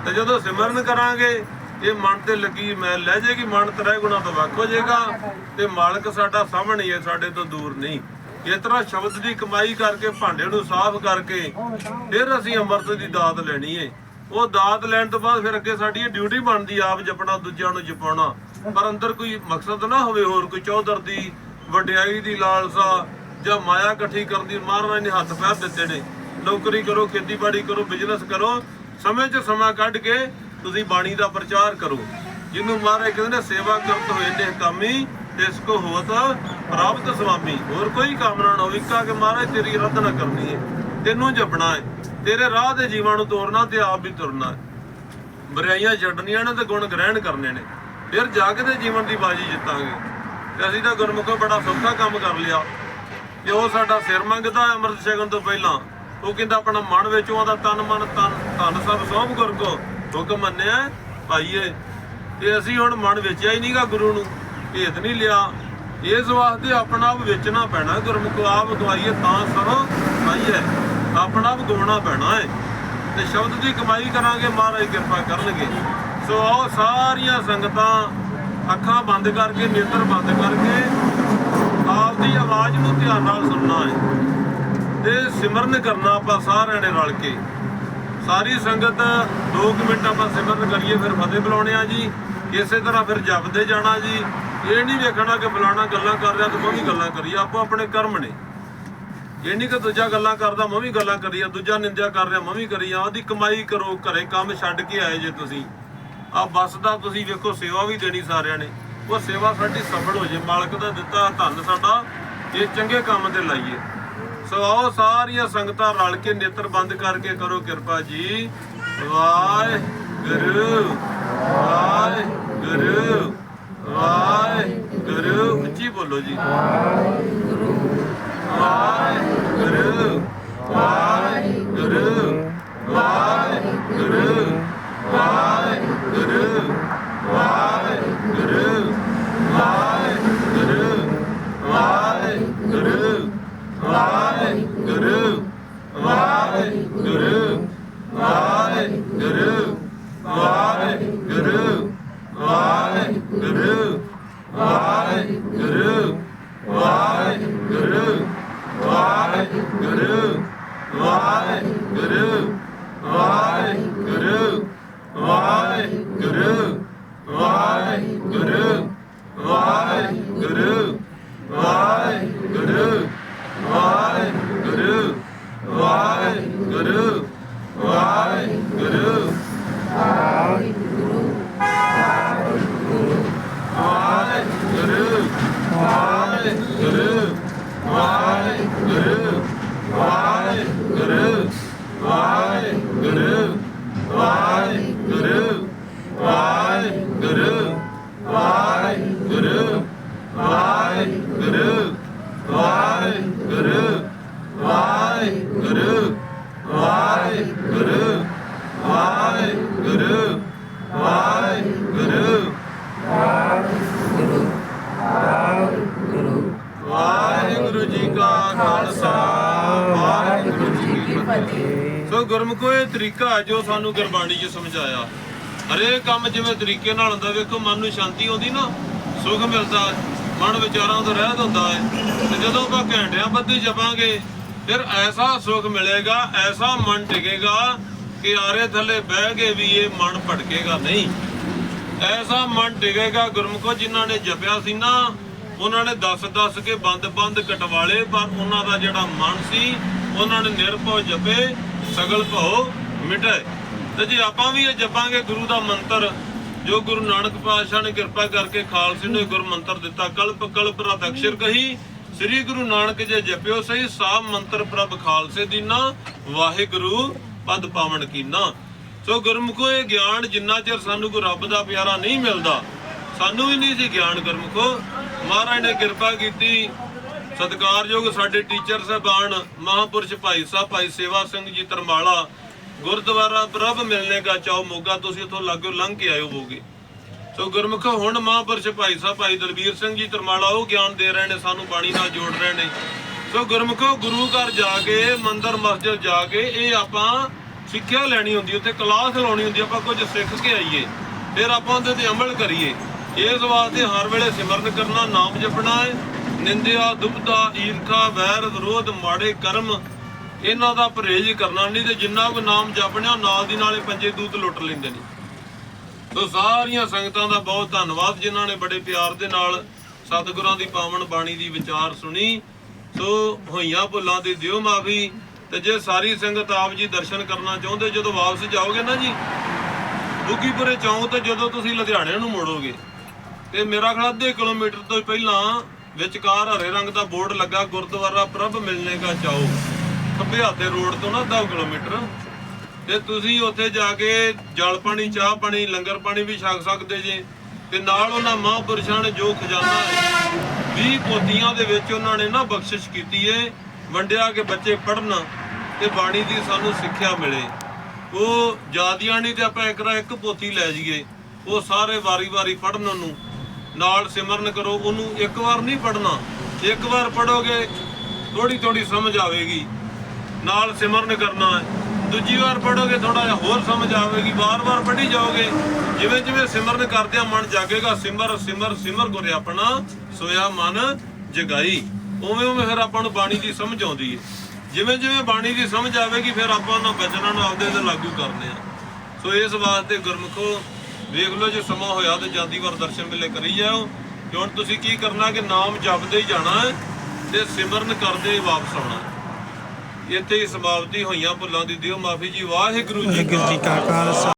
A: ਤੇ ਜਦੋਂ ਸਿਮਰਨ ਕਰਾਂਗੇ, ਇਹ ਮਨ ਤੇ ਲੱਗੀ, ਮੈਂ ਲੈ ਜਾਏਗੀ, ਮਨ ਤ੍ਰੈ ਗੁਣਾ ਤੋਂ ਵੱਖ ਹੋ ਜਾਏਗਾ, ਤੇ ਮਾਲਕ ਸਾਡਾ ਸਾਹਮਣੇ ਹੈ, ਸਾਡੇ ਤੋਂ ਦੂਰ ਨਹੀਂ। ਇਸ ਤਰ੍ਹਾਂ ਸ਼ਬਦ ਦੀ ਕਮਾਈ ਕਰਕੇ, ਭਾਂਡੇ ਨੂੰ ਸਾਫ਼ ਕਰਕੇ, ਫਿਰ ਅਸੀਂ ਅੰਮ੍ਰਿਤ ਦੀ ਦਾਤ ਲੈਣੀ ਏ ਉਹ ਦਾਤ ਲੈਣ ਤੋਂ ਬਾਅਦ ਫਿਰ ਅੱਗੇ ਸਾਡੀ ਇਹ ਡਿਊਟੀ ਬਣਦੀ ਆਪ ਜਪਣਾ, ਦੂਜਿਆਂ ਨੂੰ ਜਪਾਉਣਾ। ਪਰ ਅੰਦਰ ਕੋਈ ਮਕਸਦ ਨਾ ਹੋਵੇ ਹੋਰ, ਕੋਈ ਚੌਧਰ ਦੀ ਵਡਿਆਈ ਦੀ ਲਾਲਸਾ ਜਾਂ ਮਾਇਆ ਇਕੱਠੀ ਕਰਨ ਦੀ, ਮਹਾਰਾਜ ਨੇ ਹੱਥ ਪੈਰ ਦਿੱਤੇ ਨੇ। ਨੌਕਰੀ ਕਰੋ, ਖੇਤੀਬਾੜੀ ਕਰੋ ਬਿਜ਼ਨਸ ਕਰੋ, ਸਮੇਂ 'ਚ ਸਮਾਂ ਕੱਢ ਕੇ ਤੁਸੀਂ ਬਾਣੀ ਦਾ ਪ੍ਰਚਾਰ ਕਰੋ। ਜਿਹਨੂੰ ਮਹਾਰਾਜ ਕਹਿੰਦੇ ਨੇ, ਸੇਵਾ ਕਰਤ ਹੋਏ ਨੇ ਕਾਮੀ, ਤਿਸ ਕੋ ਹੋਤ ਪ੍ਰਾਪਤ ਸੁਆਮੀ ਹੋਰ ਕੋਈ ਕਾਮਨਾ ਨਾ ਹੋਵੇ ਕਾ ਕਿ ਮਹਾਰਾਜ ਤੇਰੀ ਆਰਾਧਨਾ ਕਰਨੀ ਹੈ, ਤੈਨੂੰ ਜਪਣਾ ਹੈ। ਤੇਰੇ ਰਾਹ ਦੇ ਜੀਵਾਂ ਨੂੰ ਤੋਰਨਾ ਤੇ ਆਪ ਵੀ ਤੁਰਨਾ। ਹੈ ਛੱਡਣੀਆਂ ਨੇ ਤੇ ਗੁਣ ਗ੍ਰਹਿਣ ਕਰਨੇ ਨੇ। ਫਿਰ ਜਾ ਕੇ ਤੇ ਜੀਵਨ ਦੀ ਬਾਜੀ ਜਿੱਤਾਂਗੇ। ਤੇ ਅਸੀਂ ਤਾਂ ਗੁਰਮੁਖੋ ਬੜਾ ਸੌਖਾ ਕੰਮ ਕਰ ਲਿਆ। ਤੇ ਉਹ ਸਾਡਾ ਸਿਰ ਮੰਗਦਾ ਹੈ ਛਕਣ ਤੋਂ ਪਹਿਲਾਂ। ਉਹ ਕਹਿੰਦਾ ਆਪਣਾ ਮਨ ਵਿੱਚ ਉਹਦਾ ਤਨ ਮਨ ਤਨ, ਧਨ ਸਭ ਸੋਭ ਗੁਰ ਕੋ। ਹੁਕਮ ਮੰਨਿਆ ਭਾਈਏ। ਤੇ ਅਸੀਂ ਹੁਣ ਮਨ ਵੇਚਿਆ ਹੀ ਨਹੀਂਗਾ ਗੁਰੂ ਨੂੰ। ਭੇਦ ਨਹੀਂ ਲਿਆ। ਇਸ ਵਾਸਤੇ ਆਪਣਾ ਆਪ ਵੇਚਣਾ ਪੈਣਾ। ਗੁਰਮੁਖ ਆਪ ਦਵਾਈਏ ਤਾਂ ਸਰੋ, ਭਾਈਏ। ਆਪਣਾ ਆਪ ਗਵਾਉਣਾ ਪੈਣਾ ਹੈ ਤੇ ਸ਼ਬਦ ਦੀ ਕਮਾਈ ਕਰਾਂਗੇ, ਮਹਾਰਾਜ ਕਿਰਪਾ ਕਰਨਗੇ। ਸੋ ਆਓ ਸਾਰੀਆਂ ਸੰਗਤਾਂ ਅੱਖਾਂ ਬੰਦ ਕਰਕੇ, ਨੇਤਰ ਬੰਦ ਕਰਕੇ ਆਪ ਦੀ ਆਵਾਜ਼ ਨੂੰ ਧਿਆਨ ਨਾਲ ਸੁਣਨਾ ਹੈ ਤੇ ਸਿਮਰਨ ਕਰਨਾ ਆਪਾਂ ਸਾਰਿਆਂ ਨੇ ਰਲ ਕੇ। ਸਾਰੀ ਸੰਗਤ 2 ਮਿੰਟ ਆਪਾਂ ਸਿਮਰਨ ਕਰੀਏ, ਫਿਰ ਫਤਿਹ ਬੁਲਾਉਣੇ ਆ ਜੀ। ਇਸੇ ਤਰ੍ਹਾਂ ਫਿਰ ਜਪਦੇ ਜਾਣਾ ਜੀ। ਇਹ ਨਹੀਂ ਵੇਖਣਾ ਕਿ ਬੁਲਾਣਾ ਗੱਲਾਂ ਕਰ ਰਿਹਾ ਤੇ ਮੈਂ ਵੀ ਗੱਲਾਂ ਕਰੀ ਆਪੋ ਆਪਣੇ ਕਰਮ ਨੇ। ਇਹ ਨਹੀਂ ਕਿ ਦੂਜਾ ਗੱਲਾਂ ਕਰਦਾ, ਮੈਂ ਵੀ ਗੱਲਾਂ ਕਰੀ ਆ ਦੂਜਾ ਨਿੰਦਿਆ ਕਰ ਰਿਹਾ, ਮੈਂ ਵੀ ਕਰੀ ਆ ਉਹਦੀ ਕਮਾਈ ਕਰੋ, ਘਰੇ ਕੰਮ ਛੱਡ ਕੇ ਆਏ ਜੇ ਤੁਸੀਂ। ਆ ਬੱਸ ਦਾ ਤੁਸੀਂ ਵੇਖੋ, ਸੇਵਾ ਵੀ ਦੇਣੀ ਸਾਰਿਆਂ ਨੇ। ਉਹ ਸੇਵਾ ਸਾਡੀ ਸਫਲ ਹੋ ਜੇ, ਮਾਲਕ ਦਾ ਦਿੱਤਾ ਧੰਨ ਸਾਡਾ ਇਹ ਚੰਗੇ ਕੰਮ ਤੇ ਲਾਈਏ। ਸੋ ਆਓ ਸਾਰੀਆਂ ਸੰਗਤਾਂ ਰਲ ਕੇ ਨੇਤਰ ਬੰਦ ਕਰਕੇ ਕਰੋ ਕਿਰਪਾ ਜੀ। ਵਾਹਿਗੁਰੂ ਵਾਹਿਗੁਰੂ ਵਾਹਿਗੁਰੂ। ਉੱਚੀ ਬੋਲੋ ਜੀ। ਵਾਹਿਗੁਰੂ। ਵਾਹਿਗੁਰੂ ਵਾਹਿਗੁਰੂ। ਵਾਹਿਗੁਰੂ ਸਾਨੂੰ ਗੁਰਬਾਣੀ 'ਚ ਸਮਝਾਇਆ। ਹਰੇਕ ਕੰਮ ਜਿਵੇਂ ਤਰੀਕੇ ਨਾਲ ਹੁੰਦਾ, ਵੇਖੋ ਮਨ ਨੂੰ ਸ਼ਾਂਤੀ ਆਉਂਦੀ ਨਾ, ਸੁਖ ਮਿਲਦਾ, ਮਨ ਵਿਚਾਰਾਂ ਤੋਂ ਰਹਿਤ ਹੁੰਦਾ ਹੈ। ਤੇ ਜਦੋਂ ਆਪਾਂ ਘੰਟਿਆਂ ਬੱਧੀ ਜਪਾਂਗੇ, ਫਿਰ ਐਸਾ ਸੁਖ ਮਿਲੇਗਾ, ਐਸਾ ਮਨ ਟਿਕੇਗਾ ਕਿ ਆਰੇ ਥੱਲੇ ਬਹਿ ਕੇ ਵੀ ਇਹ ਮਨ ਭਟਕੇਗਾ ਨਹੀਂ। ਐਸਾ ਮਨ ਟਿਕੇਗਾ ਗੁਰਮੁਖੋ ਜਿਨ੍ਹਾਂ ਨੇ ਜਪਿਆ ਸੀ ਨਾ, ਉਹਨਾਂ ਨੇ ਦੱਸ ਦੱਸ ਕੇ ਬੰਦ ਬੰਦ ਕਟਵਾਲੇ, ਪਰ ਉਹਨਾਂ ਦਾ ਜਿਹੜਾ ਮਨ ਸੀ, ਉਹਨਾਂ ਨੇ ਨਿਰਭਉ ਜਪੇ, ਸਗਲ ਭਉ ਮਿਟੇ। ਤੇ ਜੇ ਆਪਾਂ ਵੀ ਇਹ ਜਪਾਂਗੇ ਗੁਰੂ ਦਾ ਮੰਤਰ, ਜੋ ਗੁਰੂ ਨਾਨਕ ਪਾਤਸ਼ਾਹ ਨੇ ਕਿਰਪਾ ਕਰਕੇ ਖਾਲਸੇ ਨੂੰ ਗੁਰ ਮੰਤਰ ਦਿੱਤਾ, ਕਲਪ ਕਲਪ ਰਤ ਅਕਸ਼ਰ ਕਹੀ, ਸ੍ਰੀ ਗੁਰੂ ਨਾਨਕ ਜੇ ਜਪਿਓ ਸਹੀ ਸਾਬ ਮੰਤਰ ਪ੍ਰਭ ਖਾਲਸੇ ਦੀਨਾ, ਵਾਹਿਗੁਰੂ ਪਦ ਪਾਵਨ ਕੀਨਾ। ਸੋ ਗੁਰਮੁਖੋ, ਇਹ ਗਿਆਨ ਜਿੰਨਾ ਚਿਰ ਸਾਨੂੰ ਕੋਈ ਰੱਬ ਦਾ ਪਿਆਰਾ ਨਹੀਂ ਮਿਲਦਾ, ਸਾਨੂੰ ਵੀ ਨਹੀਂ ਸੀ ਗਿਆਨ ਗੁਰਮੁਖੋ। ਮਹਾਰਾਜ ਨੇ ਕਿਰਪਾ ਕੀਤੀ, ਸਤਿਕਾਰਯੋਗ ਸਾਡੇ ਟੀਚਰ ਸਾਹਿਬਾਨ, ਮਹਾਪੁਰਸ਼ ਭਾਈ ਸਾਹਿਬ, ਭਾਈ ਸੇਵਾ ਸਿੰਘ ਜੀ ਤਰਮਾਲਾ ਗੁਰਦੁਆਰਾ ਪ੍ਰਭ ਮਿਲਨੇ ਦਾ ਚਾਓ ਮੋਗਾ, ਤੁਸੀਂ ਉੱਥੋਂ ਲਾਗੋ ਲੰਘ ਕੇ ਆਇਓ ਹੋਗੇ ਸੋ ਗੁਰਮੁਖ, ਹੁਣ ਮਹਾਂਪੁਰਸ਼ ਭਾਈ ਸਾਹਿਬ, ਭਾਈ ਦਲਬੀਰ ਸਿੰਘ ਜੀ, ਤਰਮਾਲਾ ਉਹ ਗਿਆਨ ਦੇ ਰਹੇ ਨੇ, ਸਾਨੂੰ ਬਾਣੀ ਨਾਲ ਜੋੜ ਰਹੇ ਨੇ। ਸੋ ਗੁਰਮੁਖੋ, ਗੁਰੂ ਘਰ ਜਾ ਕੇ, ਮੰਦਰ, ਮਸਜਿਦ ਜਾ ਕੇ, ਇਹ ਆਪਾਂ ਸਿੱਖਿਆ ਲੈਣੀ ਹੁੰਦੀ, ਉੱਥੇ ਕਲਾਸ ਲਾਉਣੀ ਹੁੰਦੀ, ਆਪਾਂ ਕੁਝ ਸਿੱਖ ਕੇ ਆਈਏ। ਫਿਰ ਆਪਾਂ ਉਹਦੇ ਤੇ ਅਮਲ ਕਰੀਏ। ਇਸ ਵਾਸਤੇ ਹਰ ਵੇਲੇ ਸਿਮਰਨ ਕਰਨਾ, ਨਾਮ ਜਪਣਾ ਹੈ। ਨਿੰਦਿਆ ਦੁਬਦਾ ਈਰਖਾ, ਵੈਰ, ਵਿਰੋਧ, ਮਾੜੇ ਕਰਮ ਇਹਨਾਂ ਦਾ ਪਰਹੇਜ਼ ਕਰਨਾ ਨਹੀਂ ਤੇ ਜਿੰਨਾ ਕੋ ਨਾਮ ਜਪਣਿਆ ਨਾਲ ਦੀ ਨਾਲੇ ਪੰਜੇ ਦੂਤ ਲੁੱਟ ਲੈਂਦੇ ਨੇ। ਸੋ ਸਾਰੀਆਂ ਸੰਗਤਾਂ ਦਾ ਬਹੁਤ ਧੰਨਵਾਦ, ਜਿਨ੍ਹਾਂ ਨੇ ਬੜੇ ਪਿਆਰ ਦੇ ਨਾਲ ਸਤਿਗੁਰਾਂ ਦੀ ਪਾਵਨ ਬਾਣੀ ਦੀ ਵਿਚਾਰ ਸੁਣੀ। ਸੋ ਹੋਈਆਂ ਭੁੱਲਾਂ ਦੀ ਦਿਓ ਮਾਫੀ, ਤੇ ਜੇ ਸਾਰੀ ਸੰਗਤ ਆਪ ਜੀ ਦਰਸ਼ਨ ਕਰਨਾ ਚਾਹੁੰਦੇ, ਜਦੋਂ ਵਾਪਸ ਜਾਓਗੇ ਨਾ ਜੀ, ਬੁੱਗੀਪੁਰੇ ਚੌਂਕ ਤੇ ਜਦੋਂ ਤੁਸੀਂ ਲੁਧਿਆਣੇ ਨੂੰ ਮੁੜੋਗੇ, ਤੇ ਮੇਰਾ ਖਿਆਲ ਅੱਧੇ ਕਿਲੋਮੀਟਰ ਤੋਂ ਪਹਿਲਾਂ ਵਿਚਕਾਰ ਹਰੇ ਰੰਗ ਦਾ ਬੋਰਡ ਲੱਗਾ, ਗੁਰਦੁਆਰਾ ਪ੍ਰਭ ਮਿਲਨੇ ਦਾ ਚਾਓ। ਖੱਬੇ ਰੋਡ ਤੋਂ ਨਾ 10 ਕਿਲੋਮੀਟਰ। ਤੇ ਤੁਸੀਂ ਉੱਥੇ ਜਾ ਕੇ ਜਲ ਪਾਣੀ, ਚਾਹ ਪਾਣੀ, ਲੰਗਰ ਪਾਣੀ ਵੀ ਛਕ ਸਕਦੇ ਜੇ। ਤੇ ਨਾਲ ਉਹਨਾਂ ਮਹਾਂਪੁਰਸ਼ਾਂ ਨੇ ਜੋ ਖਜ਼ਾਨਾ ਹੈ 20 ਪੋਥੀਆਂ ਦੇ ਵਿੱਚ ਉਹਨਾਂ ਨੇ ਨਾ ਬਖਸ਼ਿਸ਼ ਕੀਤੀ ਏ, ਵੰਡਿਆ ਕਿ ਬੱਚੇ ਪੜਨ ਤੇ ਬਾਣੀ ਦੀ ਸਾਨੂੰ ਸਿੱਖਿਆ ਮਿਲੇ। ਉਹ ਜਾਦੀਆਂ ਨਹੀਂ ਤੇ ਆਪਾਂ ਇੱਕ ਰਾ ਇੱਕ ਪੋਥੀ ਲੈ ਜਾਈਏ। ਉਹ ਸਾਰੇ ਵਾਰੀ-ਵਾਰੀ ਪੜਨ ਨੂੰ। ਨਾਲ ਸਿਮਰਨ ਕਰੋ, ਉਹਨੂੰ ਇੱਕ ਵਾਰ ਨਹੀਂ ਪੜਨਾ ਇੱਕ ਵਾਰ ਪੜੋਗੇ ਥੋੜੀ ਥੋੜੀ ਸਮਝ ਆਵੇਗੀ। ਨਾਲ ਸਿਮਰਨ ਕਰਨਾ ਹੈ। ਦੂਜੀ ਵਾਰ ਪੜੋਗੇ ਥੋੜਾ ਜਿਹਾ ਹੋਰ ਸਮਝ ਆਵੇਗੀ ਵਾਰ-ਵਾਰ ਪੜ੍ਹੀ ਜਾਓਗੇ। ਜਿਵੇਂ ਜਿਵੇਂ ਸਿਮਰਨ ਕਰਦਿਆਂ ਮਨ ਜਾਗੇਗਾ, ਸਿਮਰ ਸਿਮਰ ਸਿਮਰ ਗੁਰੇ ਆਪਣਾ ਸੋਇਆ ਮਨ ਜਗਾਈ। ਉਵੇਂ ਉਵੇਂ ਫਿਰ ਆਪਾਂ ਨੂੰ ਬਾਣੀ ਦੀ ਸਮਝ ਆਉਂਦੀ ਹੈ। ਜਿਵੇਂ ਜਿਵੇਂ ਬਾਣੀ ਦੀ ਸਮਝ ਆਵੇਗੀ, ਫਿਰ ਆਪਾਂ ਉਹਨਾਂ ਬਚਨਾਂ ਨੂੰ ਆਪਦੇ ਤੇ ਲਾਗੂ ਕਰਨੇ ਆ। ਸੋ ਇਸ ਵਾਸਤੇ ਗੁਰਮੁਖੋ, ਵੇਖ ਲਓ ਜੇ ਸਮਾਂ ਹੋਇਆ ਤੇ ਜਾਂਦੀ ਵਾਰ ਦਰਸ਼ਨ ਮਿਲੇ ਕਰੀ ਜਾਓ। ਹੁਣ ਤੁਸੀਂ ਕੀ ਕਰਨਾ ਕਿ ਨਾਮ ਜਪਦੇ ਹੀ ਜਾਣਾ ਤੇ ਸਿਮਰਨ ਕਰਦੇ ਹੀ ਵਾਪਸ ਆਉਣਾ ਇੱਥੇ ਹੀ ਸਮਾਪਤੀ ਹੋਈਆਂ ਭੁੱਲਾਂ ਦੀ ਦਿਓ ਮਾਫੀ ਜੀ
B: ਵਾਹਿਗੁਰੂ ਜੀ ਕਾ ਖਾਲਸਾ।